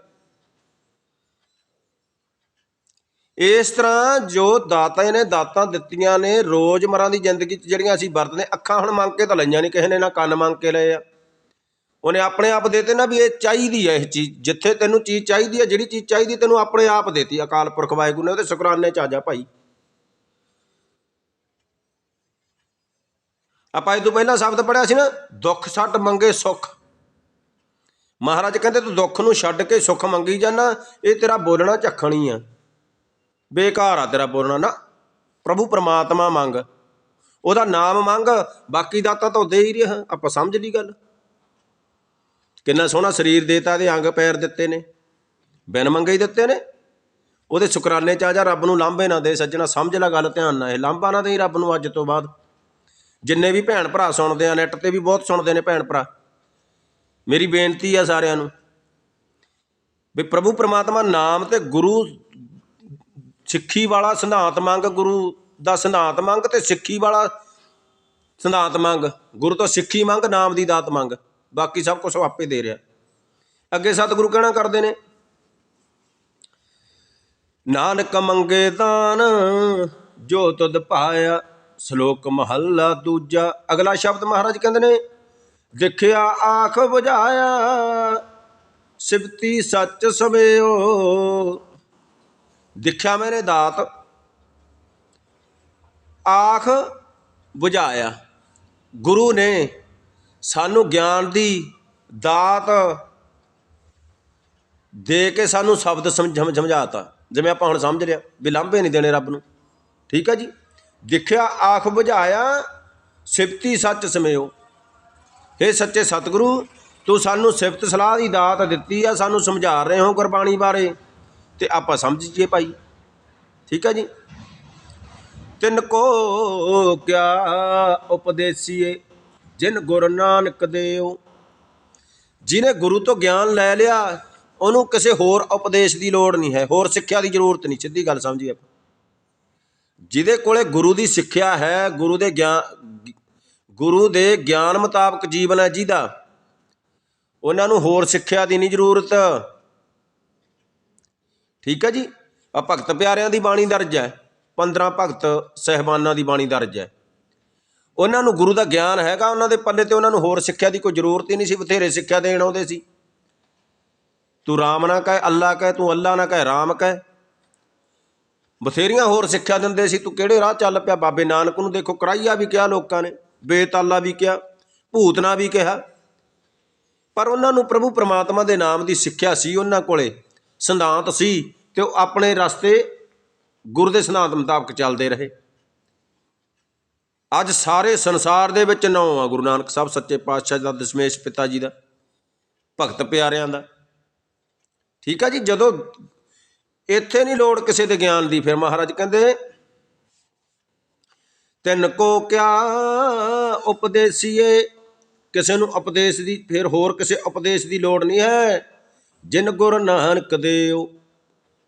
ਇਸ ਤਰ੍ਹਾਂ ਜੋ ਦਾਤਾ ਨੇ ਦਾਤਾਂ ਦਿੱਤੀਆਂ ਨੇ, ਰੋਜ਼ਮਰਾਂ ਦੀ ਜ਼ਿੰਦਗੀ 'ਚ ਜਿਹੜੀਆਂ ਅਸੀਂ ਵਰਤਦੇ ਅੱਖਾਂ ਹੁਣ ਮੰਗ ਕੇ ਤਾਂ ਲਈਆਂ ਨਹੀਂ, ਕਿਸੇ ਨੇ ਨਾ ਕੰਨ ਮੰਗ ਕੇ ਲਏ ਆ। ਉਹਨੇ ਆਪਣੇ ਆਪ ਦੇਤੇ ਨਾ ਵੀ ਇਹ ਚਾਹੀਦੀ ਹੈ ਇਹ ਚੀਜ਼, ਜਿੱਥੇ ਤੈਨੂੰ ਚੀਜ਼ ਚਾਹੀਦੀ ਹੈ ਜਿਹੜੀ ਚੀਜ਼ ਚਾਹੀਦੀ ਤੈਨੂੰ ਆਪਣੇ ਆਪ ਦੇਤੀ ਅਕਾਲ ਪੁਰਖ ਵਾਹਿਗੁਰੂ ਨੇ ਉਹਦੇ ਸ਼ੁਕਰਾਨੇ ਚ ਆ ਜਾ ਭਾਈ। ਆਪਾਂ ਇਹ ਤੋਂ ਪਹਿਲਾਂ ਸ਼ਬਦ ਪੜਿਆ ਸੀ ਨਾ, ਦੁੱਖ ਛੱਡ ਮੰਗੇ ਸੁੱਖ। ਮਹਾਰਾਜ ਕਹਿੰਦੇ ਤੂੰ ਦੁੱਖ ਨੂੰ ਛੱਡ ਕੇ ਸੁੱਖ ਮੰਗੀ ਜਾਣਾ ਇਹ ਤੇਰਾ ਬੋਲਣਾ ਝੱਖਣੀ ਆ। ਬੇਕਾਰ ਆ ਤੇਰਾ ਬੋਲਣਾ, ਨਾ। ਪ੍ਰਭੂ ਪ੍ਰਮਾਤਮਾ ਮੰਗ। ਉਹਦਾ ਨਾਮ ਮੰਗ, ਬਾਕੀ ਦਾਤਾ ਤਾਂ ਦੇ ਹੀ ਰਿਹਾ ਆਪਾਂ ਸਮਝ ਲਈ ਗੱਲ। ਕਿੰਨਾ ਸੋਹਣਾ ਸਰੀਰ ਦੇਤਾ ਤੇ ਅੰਗ ਪੈਰ ਦਿੱਤੇ ਨੇ। ਬਿਨ ਮੰਗੇ ਹੀ ਦਿੱਤੇ ਨੇ। ਉਹਦੇ ਸ਼ੁਕਰਾਨੇ ਚ ਆ ਜਾ, ਰੱਬ ਨੂੰ ਲਾਂਭੇ ਨਾ ਦੇ। ਸੱਜਣਾ, ਸਮਝ ਲੈ ਗੱਲ, ਧਿਆਨ ਨਾਲ। ਇਹ ਲਾਂਭਾ ਨਾ ਦੇਈ ਰੱਬ ਨੂੰ ਅੱਜ ਤੋਂ ਬਾਅਦ। ਜਿੰਨੇ ਵੀ ਭੈਣ ਭਰਾ ਸੁਣਦੇ ਆ, ਨੈਟ ਤੇ ਵੀ ਬਹੁਤ ਸੁਣਦੇ ਨੇ ਭੈਣ ਭਰਾ। ਮੇਰੀ ਬੇਨਤੀ ਆ ਸਾਰਿਆਂ ਨੂੰ ਵੀ ਪ੍ਰਭੂ ਪ੍ਰਮਾਤਮਾ ਨਾਮ ਤੇ ਗੁਰੂ ਸਿੱਖੀ ਵਾਲਾ ਸਿਧਾਂਤ ਮੰਗ, ਗੁਰੂ ਦਾ ਸਿਧਾਂਤ ਮੰਗ ਤੇ ਸਿੱਖੀ ਵਾਲਾ ਸਿਧਾਂਤ ਮੰਗ। ਗੁਰੂ ਤੋਂ ਸਿੱਖੀ ਮੰਗ, ਨਾਮ ਦੀ ਦਾਤ ਮੰਗ। ਬਾਕੀ ਸਭ ਕੁਝ ਆਪੇ ਦੇ ਰਿਹਾ। ਅੱਗੇ ਸਤਿਗੁਰੂ ਕਹਿਣਾ ਕਰਦੇ ਨੇ, ਨਾਨਕ ਮੰਗੇ ਦਾਨ ਜੋ ਤੁਧ ਪਾਇਆ, ਸ਼ਲੋਕ ਮਹੱਲਾ ਦੂਜਾ। ਅਗਲਾ ਸ਼ਬਦ ਮਹਾਰਾਜ ਕਹਿੰਦੇ ਨੇ, ਦੇਖਿਆ ਆਖ ਬੁਝਾਇਆ, ਸਿਫਤੀ ਸੱਚ ਸਵੇਓ। ਦੇਖਿਆ ਮੈਨੇ ਦਾਤ, ਆਖ ਬੁਝਾਇਆ। ਗੁਰੂ ਨੇ ਸਾਨੂੰ ਗਿਆਨ ਦੀ ਦਾਤ ਦੇ ਕੇ ਸਾਨੂੰ ਸ਼ਬਦ ਸਮਝ ਸਮਝਾਤਾ। ਜਿਵੇਂ ਆਪਾਂ ਹੁਣ ਸਮਝ ਲਿਆ ਵੀ ਲਾਂਭੇ ਨਹੀਂ ਦੇਣੇ ਰੱਬ ਨੂੰ। ਠੀਕ ਹੈ ਜੀ? ਦੇਖਿਆ, ਆਖ ਬੁਝਾਇਆ, ਸਿਫਤੀ ਸੱਚ ਸਮਿਓ। हे ਸੱਚੇ ਸਤਿਗੁਰੂ, ਤੂੰ ਸਾਨੂੰ ਸਿਫਤ ਸਲਾਹ ਦੀ ਦਾਤ ਦਿੱਤੀ ਆ, ਸਾਨੂੰ ਸਮਝਾ ਰਹੇ ਹੋ ਗੁਰਬਾਣੀ ਬਾਰੇ। ਤੇ ਆਪਾਂ ਸਮਝ ਜੀਏ ਭਾਈ। ਠੀਕ ਹੈ ਜੀ? ਤਿੰਨ ਕੋ ਕਿਆ ਉਪਦੇਸੀਏ, ਜਿਨ ਗੁਰੂ ਨਾਨਕ ਦੇਉ। ਜਿਨੇ ਗੁਰੂ ਤੋਂ ਗਿਆਨ ਲੈ ਲਿਆ, ਉਹਨੂੰ ਕਿਸੇ ਹੋਰ ਉਪਦੇਸ਼ ਦੀ ਲੋੜ ਨਹੀਂ ਹੈ। ਹੋਰ ਸਿੱਖਿਆ ਦੀ ਜ਼ਰੂਰਤ ਨਹੀਂ, ਸਿੱਧੀ ਗੱਲ ਸਮਝੀਏ ਆਪਾਂ। ਜਿਹਦੇ ਕੋਲੇ ਗੁਰੂ ਦੀ ਸਿੱਖਿਆ ਹੈ, ਗੁਰੂ ਦੇ ਗਿਆਨ ਗੁਰੂ ਦੇ ਗਿਆਨ ਮੁਤਾਬਕ ਜੀਵਨ ਹੈ ਜਿਹਦਾ। ਉਹਨਾਂ ਨੂੰ ਹੋਰ ਸਿੱਖਿਆ ਦੀ ਨਹੀਂ ਜ਼ਰੂਰਤ। ਠੀਕ ਹੈ ਜੀ? ਆ ਭਗਤ ਪਿਆਰਿਆਂ ਦੀ ਬਾਣੀ ਦਰਜ ਹੈ 15 ਭਗਤ ਸਹਿਬਾਨਾਂ ਦੀ ਬਾਣੀ ਦਰਜ ਹੈ। ਉਹਨਾਂ ਨੂੰ ਗੁਰੂ ਦਾ ਗਿਆਨ ਹੈਗਾ ਉਹਨਾਂ ਦੇ ਪੱਲੇ ਤੇ, ਉਹਨਾਂ ਨੂੰ ਹੋਰ ਸਿੱਖਿਆ ਦੀ ਕੋਈ ਜ਼ਰੂਰਤ ਹੀ ਨਹੀਂ ਸੀ, ਬਥੇਰੇ ਸਿੱਖਿਆ ਦੇਣ ਆਉਂਦੇ ਸੀ। ਤੂੰ ਰਾਮ ਨਾ ਕਹੇ, ਅੱਲਾ ਕਹੇ, ਤੂੰ ਅੱਲਾ ਨਾ ਕਹੇ, ਰਾਮ ਕਹੇ। ਬਥੇਰੀਆਂ ਹੋਰ ਸਿੱਖਿਆ ਦਿੰਦੇ ਸੀ, ਤੂੰ ਕਿਹੜੇ ਰਾਹ ਚੱਲ ਪਿਆ? ਬਾਬੇ ਨਾਨਕ ਨੂੰ ਦੇਖੋ, ਕਰਾਈਆ ਵੀ ਕਿਹਾ ਲੋਕਾਂ ਨੇ, ਬੇਤਾਲਾ ਵੀ ਕਿਹਾ ਭੂਤਨਾ ਵੀ ਕਿਹਾ। ਪਰ ਉਹਨਾਂ ਨੂੰ ਪ੍ਰਭੂ ਪ੍ਰਮਾਤਮਾ ਦੇ ਨਾਮ ਦੀ ਸਿੱਖਿਆ ਸੀ, ਉਹਨਾਂ ਕੋਲੇ। ਸਿਧਾਂਤ ਸੀ ਤੇ ਉਹ ਆਪਣੇ ਰਸਤੇ ਗੁਰੂ ਦੇ ਸਿਧਾਂਤ ਮੁਤਾਬਕ ਚੱਲਦੇ ਰਹੇ। ਅੱਜ ਸਾਰੇ ਸੰਸਾਰ ਦੇ ਵਿੱਚ ਨੌ ਆ ਗੁਰੂ ਨਾਨਕ ਸਾਹਿਬ, ਸੱਚੇ ਪਾਤਸ਼ਾਹ ਦਾ, ਦਸ਼ਮੇਸ਼ ਪਿਤਾ ਜੀ ਦਾ, ਭਗਤ ਪਿਆਰਿਆਂ ਦਾ। ਠੀਕ ਆ ਜੀ, ਜਦੋਂ ਇੱਥੇ ਨਹੀਂ ਲੋੜ ਕਿਸੇ ਦੇ ਗਿਆਨ ਦੀ, ਫਿਰ ਮਹਾਰਾਜ ਕਹਿੰਦੇ, ਤਿੰਨ ਕੋ ਕਿਆ ਉਪਦੇਸੀਏ? ਕਿਸੇ ਨੂੰ ਉਪਦੇਸ਼ ਦੀ, ਫਿਰ ਹੋਰ ਕਿਸੇ ਉਪਦੇਸ਼ ਦੀ ਲੋੜ ਨਹੀਂ ਹੈ। ਜਿਨ ਗੁਰ ਨਾਨਕ ਦੇਉ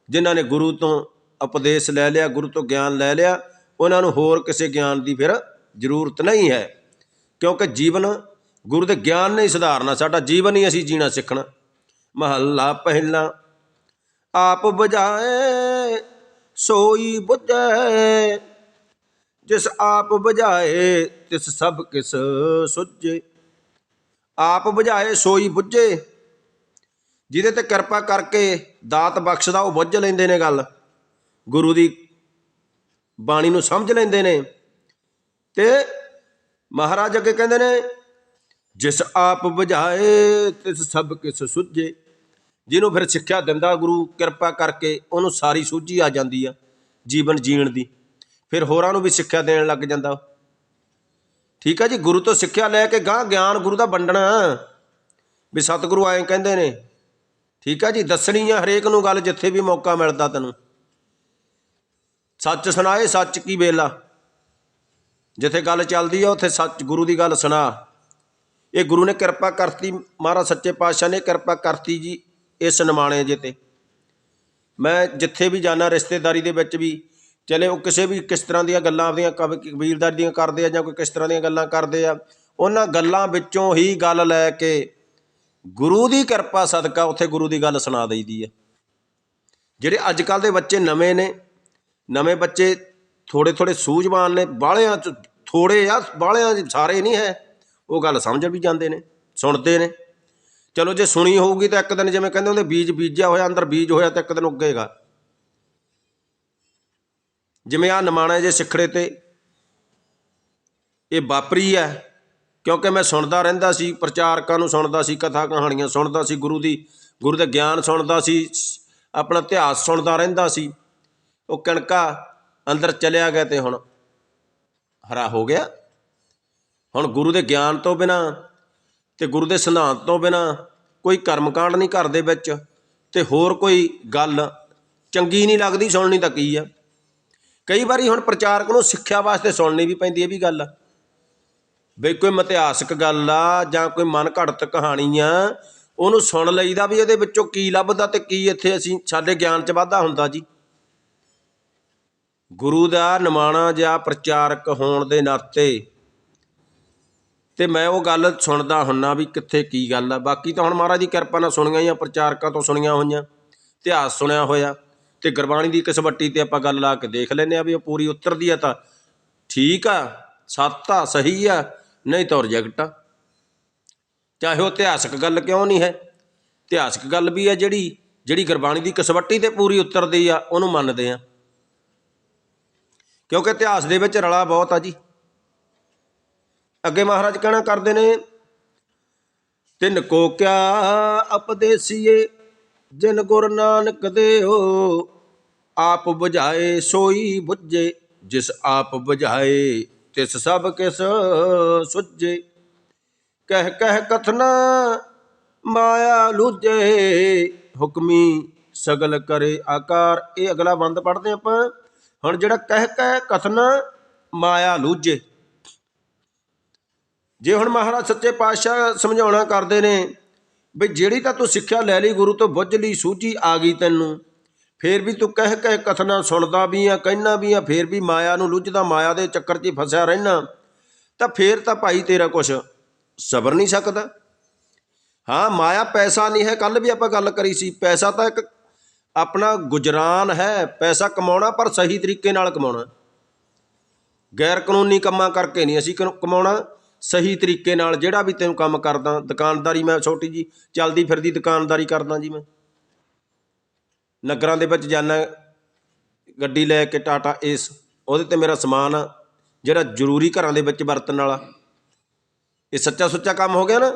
ਜਿਨ੍ਹਾਂ ਨੇ ਗੁਰੂ ਤੋਂ ਉਪਦੇਸ਼ ਲੈ ਲਿਆ, ਗੁਰੂ ਤੋਂ ਗਿਆਨ ਲੈ ਲਿਆ, ਉਹਨਾਂ ਨੂੰ ਹੋਰ ਕਿਸੇ ਗਿਆਨ ਦੀ ਫਿਰ ਜ਼ਰੂਰਤ ਨਹੀਂ ਹੈ। ਕਿਉਂਕਿ ਜੀਵਨ ਗੁਰੂ ਦੇ ਗਿਆਨ ਨੇ ਹੀ ਸੁਧਾਰਨਾ, ਸਾਡਾ ਜੀਵਨ ਹੀ ਅਸੀਂ ਜੀਣਾ ਸਿੱਖਣਾ। ਮਹੱਲਾ ਪਹਿਲਾ, ਆਪ ਬੁਝਾਏ, ਸੋਈ ਬੁਝੈ। ਜਿਸ ਆਪ ਬੁਝਾਏ, ਤਿਸ ਸਭ ਕਿਸ ਸੁਝੇ। ਆਪ ਬੁਝਾਏ, ਸੋਈ ਬੁੱਝੇ। ਜਿਹਦੇ ਤੇ ਕਿਰਪਾ ਕਰਕੇ ਦਾਤ ਬਖਸ਼ਦਾ ਉਹ ਬੁੱਝ ਲੈਂਦੇ ਨੇ ਗੱਲ। ਗੁਰੂ ਦੀ ਬਾਣੀ ਨੂੰ ਸਮਝ ਲੈਂਦੇ ਨੇ। ਤੇ ਮਹਾਰਾਜ ਅੱਗੇ ਕਹਿੰਦੇ ਨੇ, ਜਿਸ ਆਪ ਬੁਝਾਏ, ਤਿਸ ਸਭ ਕਿਸ ਸੁਝੇ। ਜਿਹਨੂੰ ਫਿਰ ਸਿੱਖਿਆ ਦਿੰਦਾ ਗੁਰੂ, ਕਿਰਪਾ ਕਰਕੇ ਉਹਨੂੰ ਸਾਰੀ ਸੂਝੀ ਆ ਜਾਂਦੀ ਆ ਜੀਵਨ ਜੀਣ ਦੀ। ਫਿਰ ਹੋਰਾਂ ਨੂੰ ਵੀ ਸਿੱਖਿਆ ਦੇਣ ਲੱਗ ਜਾਂਦਾ। ਠੀਕ ਹੈ ਜੀ, ਗੁਰੂ ਤੋਂ ਸਿੱਖਿਆ ਲੈ ਕੇ ਗਾਂ ਗਿਆਨ ਗੁਰੂ ਦਾ ਵੰਡਣਾ। ਵੀ ਸਤਿਗੁਰੂ ਆਏ ਕਹਿੰਦੇ ਨੇ ਠੀਕ ਆ ਜੀ, ਦੱਸਣੀ ਆ ਹਰੇਕ ਨੂੰ ਗੱਲ ਜਿੱਥੇ ਵੀ ਮੌਕਾ ਮਿਲਦਾ ਤੈਨੂੰ। ਸੱਚ ਸੁਣਾਏ, ਸੱਚ ਕੀ ਵੇਲਾ। ਜਿੱਥੇ ਗੱਲ ਚੱਲਦੀ ਆ, ਉੱਥੇ ਸੱਚ ਗੁਰੂ ਦੀ ਗੱਲ ਸੁਣਾ। ਇਹ ਗੁਰੂ ਨੇ ਕਿਰਪਾ ਕਰਤੀ, ਮਹਾਰਾਜ ਸੱਚੇ ਪਾਤਸ਼ਾਹ ਨੇ ਕਿਰਪਾ ਕਰਤੀ ਜੀ, ਇਸ ਨਿਮਾਣੇ ਜੇ ਤੇ। ਮੈਂ ਜਿੱਥੇ ਵੀ ਜਾਣਾ ਰਿਸ਼ਤੇਦਾਰੀ ਦੇ ਵਿੱਚ ਵੀ, ਚਲੇ ਉਹ ਕਿਸੇ ਵੀ ਕਿਸ ਤਰ੍ਹਾਂ ਦੀਆਂ ਗੱਲਾਂ ਆਪਦੀਆਂ ਕਬ- ਕਬੀਲਦਾਰੀ ਦੀਆਂ ਕਰਦੇ ਆ ਜਾਂ ਕੋਈ ਕਿਸ ਤਰ੍ਹਾਂ ਦੀਆਂ ਗੱਲਾਂ ਕਰਦੇ ਆ, ਉਹਨਾਂ ਗੱਲਾਂ ਵਿੱਚੋਂ ਹੀ ਗੱਲ ਲੈ ਕੇ ਗੁਰੂ ਦੀ ਕਿਰਪਾ ਸਦਕਾ ਉੱਥੇ ਗੁਰੂ ਦੀ ਗੱਲ ਸੁਣਾ ਦਈਦੀ ਆ ਜਿਹੜੇ ਅੱਜ ਕੱਲ ਦੇ ਬੱਚੇ ਨਵੇਂ ਨੇ, ਨਵੇਂ ਬੱਚੇ ਥੋੜੇ ਥੋੜੇ ਸੂਝਵਾਨ ਨੇ, ਬਾਹਲਿਆਂ ਚ ਥੋੜੇ ਆ, ਬਾਹਲਿਆਂ ਚ ਸਾਰੇ ਨਹੀਂ ਹੈ, ਉਹ ਗੱਲ ਸਮਝ ਵੀ ਜਾਂਦੇ ਨੇ, ਸੁਣਦੇ ਨੇ। ਚਲੋ ਜੇ ਸੁਣੀ ਹੋਊਗੀ ਤਾਂ ਇੱਕ ਦਿਨ ਜਿਵੇਂ ਕਹਿੰਦੇ ਹੁੰਦੇ, ਬੀਜ ਬੀਜਿਆ ਹੋਇਆ, ਅੰਦਰ ਬੀਜ ਹੋਇਆ ਤਾਂ ਇੱਕ ਦਿਨ ਉੱਗੇਗਾ। ਜਿਵੇਂ ਆ ਨਮਾਣਾ ਜੇ ਸਿੱਖੜੇ ਤੇ ਇਹ ਵਾਪਰੀ ਹੈ ਕਿਉਂਕਿ ਮੈਂ ਸੁਣਦਾ ਰਹਿੰਦਾ ਸੀ, ਪ੍ਰਚਾਰਕਾਂ ਨੂੰ ਸੁਣਦਾ ਸੀ, ਕਥਾ ਕਹਾਣੀਆਂ ਸੁਣਦਾ ਸੀ, ਗੁਰੂ ਦੀ, ਗੁਰੂ ਦੇ ਗਿਆਨ ਸੁਣਦਾ ਸੀ, ਆਪਣਾ ਇਤਿਹਾਸ ਸੁਣਦਾ ਰਹਿੰਦਾ ਸੀ। ਉਹ ਕਣਕਾ ਅੰਦਰ ਚਲਿਆ ਗਿਆ ਤੇ ਹੁਣ ਹਰਾ ਹੋ ਗਿਆ। ਹੁਣ ਗੁਰੂ ਦੇ ਗਿਆਨ ਤੋਂ ਬਿਨਾ ਤੇ ਗੁਰੂ ਦੇ ਸਿਧਾਂਤ ਤੋਂ ਬਿਨਾ ਕੋਈ ਕਰਮਕਾਂਡ ਨਹੀਂ ਘਰ ਦੇ ਵਿੱਚ ਤੇ ਹੋਰ ਕੋਈ ਗੱਲ ਚੰਗੀ ਨਹੀਂ ਲੱਗਦੀ, ਸੁਣਨੀ ਤਾਂ ਕੀ ਆ? ਕਈ ਵਾਰੀ ਹੁਣ ਪ੍ਰਚਾਰਕ ਨੂੰ ਸਿੱਖਿਆ ਵਾਸਤੇ ਸੁਣਨੀ ਵੀ ਪੈਂਦੀ ਇਹ ਵੀ ਗੱਲ। ਆ ਬਈ ਕੋਈ ਇਤਿਹਾਸਕ ਗੱਲ ਆ ਜਾਂ ਕੋਈ ਮਨ ਘੜਤ ਕਹਾਣੀ ਆ, ਉਹਨੂੰ ਸੁਣ ਲਈਦਾ ਵੀ ਇਹਦੇ ਵਿੱਚੋਂ ਕੀ ਲੱਭਦਾ ਤੇ ਕੀ ਇੱਥੇ ਅਸੀਂ ਸਾਡੇ ਗਿਆਨ 'ਚ ਵਾਧਾ ਹੁੰਦਾ ਜੀ। ਗੁਰੂ ਦਾ ਨਿਮਾਣਾ ਜਾਂ ਪ੍ਰਚਾਰਕ ਹੋਣ ਦੇ ਨਾਤੇ ਤੇ ਮੈਂ ਉਹ ਗੱਲ ਸੁਣਦਾ ਹੁੰਨਾ ਵੀ ਕਿੱਥੇ ਕੀ ਗੱਲ ਆ। ਬਾਕੀ ਤਾਂ ਹੁਣ ਮਹਾਰਾਜ ਦੀ ਕਿਰਪਾ ਨਾਲ ਸੁਣੀਆਂ ਹੀ ਆ ਪ੍ਰਚਾਰਕਾਂ ਤੋਂ ਸੁਣੀਆਂ ਹੋਈਆਂ, ਇਤਿਹਾਸ ਸੁਣਿਆ ਹੋਇਆ ਤੇ ਗੁਰਬਾਣੀ ਦੀ ਕਸਵੱਟੀ ਤੇ ਆਪਾਂ ਗੱਲ ਲਾ ਕੇ ਦੇਖ ਲੈਨੇ ਆ ਵੀ ਉਹ ਪੂਰੀ ਉਤਰਦੀ ਆ ਤਾਂ ਠੀਕ ਆ, ਸੱਤ ਆ, ਸਹੀ ਆ ਨਹੀਂ ਤਾਂ ਜਗਟਾ ਚਾਹੇ ਉਹ ਇਤਿਹਾਸਕ ਗੱਲ ਕਿਉਂ ਨਹੀਂ ਹੈ। ਇਤਿਹਾਸਕ ਗੱਲ ਵੀ ਹੈ ਜਿਹੜੀ ਜਿਹੜੀ ਗੁਰਬਾਣੀ ਦੀ ਕਸਵੱਟੀ ਤੇ ਪੂਰੀ ਉਤਰਦੀ ਆ, ਉਹਨੂੰ ਮੰਨਦੇ ਆ। ਕਿਉਂਕਿ ਇਤਿਹਾਸ ਦੇ ਵਿੱਚ ਰਲਾ ਬਹੁਤ ਆ ਜੀ। ਅੱਗੇ ਮਹਾਰਾਜ ਕਹਿਣਾ ਕਰਦੇ ਨੇ, ਤਿੰਨ ਕੋ ਕੋਕਿਆ ਅਪਦੇਸੀਏ, ਜਿਨ ਗੁਰ ਨਾਨਕ ਦੇਓ, ਆਪ ਬੁਝਾਏ ਸੋਈ ਬੁੱਝੇ, ਜਿਸ ਆਪ ਬੁਝਾਏ ਤਿਸ ਸਭ ਕਿਸ ਸੁਝੇ। ਕਹਿ ਕਹਿ ਕਥਨਾ ਮਾਇਆ ਲੂਜੇ ਹੁਕਮੀ ਸਗਲ ਕਰੇ ਆਕਾਰ। ਇਹ ਅਗਲਾ ਬੰਦ ਪੜਦੇ ਆਪਾਂ। ਹੁਣ ਜਿਹੜਾ ਕਹਿ ਕਹਿ ਕਥਨਾ ਮਾਇਆ ਲੂਜੇ ਜੇ ਹੁਣ ਮਹਾਰਾਜ ਸੱਚੇ ਪਾਤਸ਼ਾਹ ਸਮਝਾਉਣਾ ਕਰਦੇ ਨੇ, ਵੀ ਜਿਹੜੀ ਤਾਂ ਤੂੰ ਸਿੱਖਿਆ ਲੈ ਲਈ ਗੁਰੂ ਤੋਂ, ਬੁੱਝ ਲਈ, ਸੂਝੀ ਆ ਗਈ ਤੈਨੂੰ। ਫੇਰ ਵੀ ਤੂੰ ਕਹਿ ਕਹਿ ਕਥਨਾ ਸੁਣਦਾ ਵੀ ਆ ਕਹਿਣਾ ਵੀ ਆ, ਫੇਰ ਵੀ ਮਾਇਆ ਨੂੰ ਲੁੱਝਦਾ ਮਾਇਆ ਦੇ ਚੱਕਰ 'ਚ ਫਸਿਆ ਰਹਿਣਾ ਤਾਂ ਫੇਰ ਤਾਂ ਭਾਈ ਤੇਰਾ ਕੁਛ ਸਬਰ ਨਹੀਂ ਸਕਦਾ। ਹਾਂ, ਮਾਇਆ ਪੈਸਾ ਨਹੀਂ ਹੈ ਕੱਲ ਵੀ ਆਪਾਂ ਗੱਲ ਕਰੀ ਸੀ। ਪੈਸਾ ਤਾਂ ਇੱਕ ਆਪਣਾ ਗੁਜਰਾਨ ਹੈ, ਪੈਸਾ ਕਮਾਉਣਾ ਪਰ ਸਹੀ ਤਰੀਕੇ ਨਾਲ ਕਮਾਉਣਾ। ਗੈਰ ਕਾਨੂੰਨੀ ਕੰਮਾਂ ਕਰਕੇ ਨਹੀਂ ਅਸੀਂ ਕਮ- ਕਮਾਉਣਾ, ਸਹੀ ਤਰੀਕੇ ਨਾਲ ਜਿਹੜਾ ਵੀ ਤੈਨੂੰ ਕੰਮ ਕਰਦਾ, ਦੁਕਾਨਦਾਰੀ ਮੈਂ ਛੋਟੀ ਜੀ ਚੱਲਦੀ ਫਿਰਦੀ ਦੁਕਾਨਦਾਰੀ ਕਰਦਾ ਜੀ ਮੈਂ। ਨਗਰਾਂ ਦੇ ਵਿੱਚ ਜਾਂਦਾ ਗੱਡੀ ਲੈ ਕੇ ਟਾਟਾ ਏਸ ਉਹਦੇ ਤੇ ਮੇਰਾ ਸਮਾਨ ਆ, ਜਿਹੜਾ ਜ਼ਰੂਰੀ ਘਰਾਂ ਦੇ ਵਿੱਚ ਵਰਤਣ ਵਾਲਾ। ਇਹ ਸੱਚਾ ਸੁੱਚਾ ਕੰਮ ਹੋ ਗਿਆ ਨਾ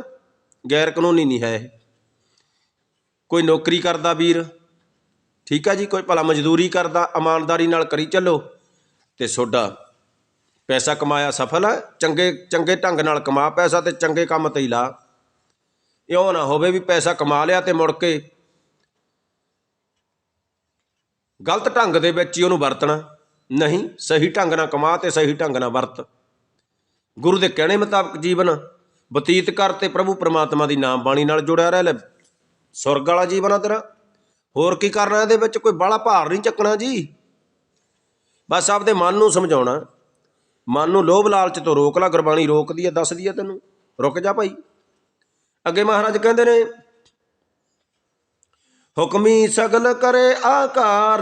ਗੈਰ ਕਾਨੂੰਨੀ ਨਹੀਂ ਹੈ ਇਹ। ਕੋਈ ਨੌਕਰੀ ਕਰਦਾ ਵੀਰ ਠੀਕ ਆ ਜੀ ਕੋਈ ਭਲਾ ਮਜ਼ਦੂਰੀ ਕਰਦਾ ਇਮਾਨਦਾਰੀ ਨਾਲ ਕਰੀ ਚੱਲੋ ਤੇ ਤੁਹਾਡਾ ਪੈਸਾ ਕਮਾਇਆ ਸਫਲ ਹੈ ਚੰਗੇ ਚੰਗੇ ਢੰਗ ਨਾਲ ਕਮਾ ਪੈਸਾ ਤੇ ਚੰਗੇ ਕੰਮ ਤੇ ਹੀ ਲਾ। ਇਉਂ ਨਾ ਹੋਵੇ ਵੀ ਪੈਸਾ ਕਮਾ ਲਿਆ ਤੇ ਮੁੜ ਕੇ ਗਲਤ ਢੰਗ ਦੇ ਵਿੱਚ ਹੀ ਉਹਨੂੰ ਵਰਤਣਾ। ਨਹੀਂ, ਸਹੀ ਢੰਗ ਨਾਲ ਕਮਾ ਤੇ ਸਹੀ ਢੰਗ ਨਾਲ ਵਰਤ। ਗੁਰੂ ਦੇ ਕਹਿਣੇ ਮੁਤਾਬਕ ਜੀਵਨ ਬਤੀਤ ਕਰ ਤੇ ਪ੍ਰਭੂ ਪਰਮਾਤਮਾ ਦੀ ਨਾਮ ਬਾਣੀ ਨਾਲ ਜੁੜਿਆ ਰਹਿ ਲੈ। ਸੁਰਗ ਵਾਲਾ ਜੀਵਨ ਆ ਤੇਰਾ। ਹੋਰ ਕੀ ਕਰਨਾ ਇਹਦੇ ਵਿੱਚ? ਕੋਈ ਬਾਹਲਾ ਭਾਰ ਨਹੀਂ ਚੱਕਣਾ ਜੀ। ਬਸ ਆਪਦੇ ਮਨ ਨੂੰ ਸਮਝਾਉਣਾ। ਮਨ ਨੂੰ ਲੋਭ ਲਾਲਚ ਤੋਂ ਰੋਕ ਲਾ। ਗੁਰਬਾਣੀ ਰੋਕਦੀ ਹੈ ਦੱਸਦੀ ਹੈ ਤੈਨੂੰ। ਰੁਕ ਜਾ ਭਾਈ। ਅੱਗੇ ਮਹਾਰਾਜ ਕਹਿੰਦੇ ਨੇ ਹੁਕਮੀ ਸਗਲ ਕਰੇ ਆਕਾਰ।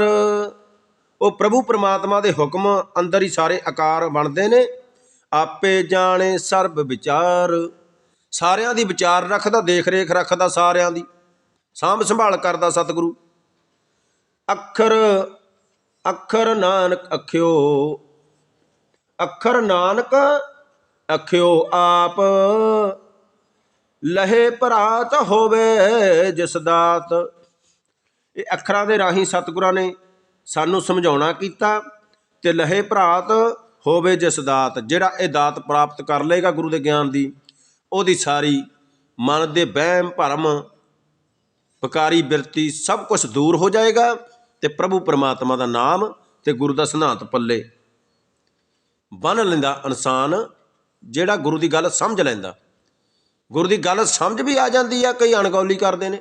ਉਹ ਪ੍ਰਭੂ ਪ੍ਰਮਾਤਮਾ ਦੇ ਹੁਕਮ ਅੰਦਰ ਹੀ ਸਾਰੇ ਆਕਾਰ ਬਣਦੇ ਨੇ। ਆਪੇ ਜਾਣੇ ਸਰਬ ਵਿਚਾਰ। ਸਾਰਿਆਂ ਦੀ ਵਿਚਾਰ ਰੱਖਦਾ ਦੇਖ ਰੇਖ ਰੱਖਦਾ ਸਾਰਿਆਂ ਦੀ। ਸਾਂਭ ਸੰਭਾਲ ਕਰਦਾ ਸਤਿਗੁਰੂ। ਅੱਖਰ ਅੱਖਰ ਨਾਨਕ ਅਖਿਓ। ਅੱਖਰ ਨਾਨਕ ਅਖਿਓ ਆਪ। ਲਹੇ ਭਰਾਤ ਹੋਵੇ ਜਿਸ ਦਾਤ। ਇਹ ਅੱਖਰਾਂ ਦੇ ਰਾਹੀਂ ਸਤਿਗੁਰਾਂ ਨੇ ਸਾਨੂੰ ਸਮਝਾਉਣਾ ਕੀਤਾ ਤੇ ਲਹੇ ਭਰਾਤ ਹੋਵੇ ਜਿਸ ਦਾਤ, ਜਿਹੜਾ ਇਹ ਦਾਤ ਪ੍ਰਾਪਤ ਕਰ ਲਏਗਾ ਗੁਰੂ ਦੇ ਗਿਆਨ ਦੀ, ਉਹਦੀ ਸਾਰੀ ਮਨ ਦੇ ਵਹਿਮ, ਭਰਮ ਵਿਕਾਰੀ ਬਿਰਤੀ ਸਭ ਕੁਝ ਦੂਰ ਹੋ ਜਾਏਗਾ ਤੇ ਪ੍ਰਭੂ ਪਰਮਾਤਮਾ ਦਾ ਨਾਮ ਤੇ ਗੁਰੂ ਦਾ ਸਿਧਾਂਤ ਪੱਲੇ। ਬੰਨ ਲੈਂਦਾ ਇਨਸਾਨ, ਜਿਹੜਾ ਗੁਰੂ ਦੀ ਗੱਲ ਸਮਝ ਲੈਂਦਾ। ਗੁਰੂ ਦੀ ਗੱਲ ਸਮਝ ਵੀ ਆ ਜਾਂਦੀ ਆ, ਕਈ ਅਣਗੌਲੀ ਕਰਦੇ ਨੇ।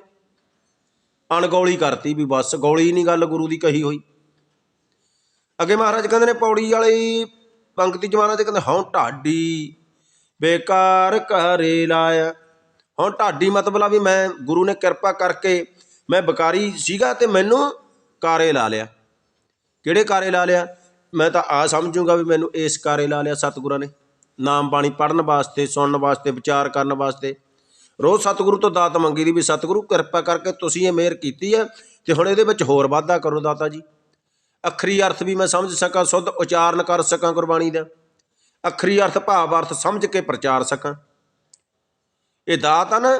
ਅਣਗੌਲੀ ਕਰਤੀ ਵੀ ਬਸ, ਗੌਲੀ ਨਹੀਂ ਗੱਲ ਗੁਰੂ ਦੀ ਕਹੀ ਹੋਈ। ਅੱਗੇ ਮਹਾਰਾਜ ਕਹਿੰਦੇ ਨੇ, ਪੌੜੀ ਵਾਲੀ ਪੰਕਤੀ ਜਮਾਨਾ ਤੇ ਕਹਿੰਦੇ, ਹਉ ਢਾਡੀ ਬੇਕਾਰ ਘਰੇ ਲਾਇਆ। ਹੁਣ ਢਾਡੀ ਮਤਲਬ ਆ ਵੀ ਮੈਂ, ਗੁਰੂ ਨੇ ਕਿਰਪਾ ਕਰਕੇ ਮੈਂ ਬਕਾਰੀ ਸੀਗਾ ਤੇ ਮੈਨੂੰ ਕਾਰੇ ਲਾ ਲਿਆ। ਕਿਹੜੇ ਕਾਰੇ ਲਾ ਲਿਆ? ਮੈਂ ਤਾਂ ਆ ਸਮਝੂਗਾ ਵੀ ਮੈਨੂੰ ਇਸ ਕਾਰੇ ਲਾ ਲਿਆ ਸਤਿਗੁਰਾਂ ਨੇ। ਨਾਮ ਬਾਣੀ ਪੜਨ ਵਾਸਤੇ, ਸੁਣਨ ਵਾਸਤੇ, ਵਿਚਾਰ ਕਰਨ ਵਾਸਤੇ। ਰੋਜ਼ ਸਤਿਗੁਰੂ ਤੋਂ ਦਾਤ ਮੰਗੀ ਦੀ ਵੀ ਸਤਿਗੁਰੂ, ਕਿਰਪਾ ਕਰਕੇ ਤੁਸੀਂ ਇਹ ਮਿਹਰ ਕੀਤੀ ਹੈ ਤੇ ਹੁਣ ਇਹਦੇ ਵਿੱਚ ਹੋਰ ਵਾਧਾ ਕਰੋ ਦਾਤਾ ਜੀ। ਅੱਖਰੀ ਅਰਥ ਵੀ ਮੈਂ ਸਮਝ ਸਕਾਂ, ਸੁੱਧ ਉਚਾਰਨ ਕਰ ਸਕਾਂ ਗੁਰਬਾਣੀ ਦਾ। ਅੱਖਰੀ ਅਰਥ ਭਾਵ ਅਰਥ ਸਮਝ ਕੇ ਪ੍ਰਚਾਰ ਸਕਾਂ। ਇਹ ਦਾਤ ਆ ਨਾ,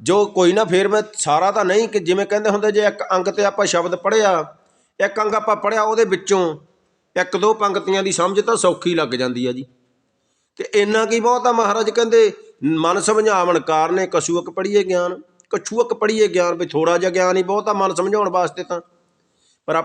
ਜੋ ਕੋਈ ਨਾ ਫੇਰ ਮੈਂ ਸਾਰਾ ਤਾਂ ਨਹੀਂ ਕਿ ਜਿਵੇਂ ਕਹਿੰਦੇ ਹੁੰਦੇ, ਜੇ ਇੱਕ ਅੰਗ ਤੇ ਆਪਾਂ ਸ਼ਬਦ ਪੜਿਆ ਇੱਕ ਅੰਗ ਆਪਾਂ ਪੜਿਆ ਉਹਦੇ ਵਿੱਚੋਂ ਇੱਕ ਦੋ ਪੰਕਤੀਆਂ ਦੀ ਸਮਝ ਤਾਂ ਸੌਖੀ ਲੱਗ ਜਾਂਦੀ ਆ ਜੀ। ਤੇ ਇੰਨਾ ਕੀ ਬਹੁਤ ਆ ਮਹਾਰਾਜ ਕਹਿੰਦੇ, ਮਨ ਸਮਝਾਵਣ ਕਾਰਨੇ ਕਛੂਅਕ ਪੜੀਏ ਗਿਆਨ ਕਛੂਅਕ ਪੜੀਏ ਗਿਆਨ ਵੀ ਥੋੜਾ ਜਿਹਾ ਗਿਆਨ ਹੀ ਬਹੁਤਾ ਮਨ ਸਮਝਾਉਣ ਵਾਸਤੇ ਤਾਂ। ਪਰ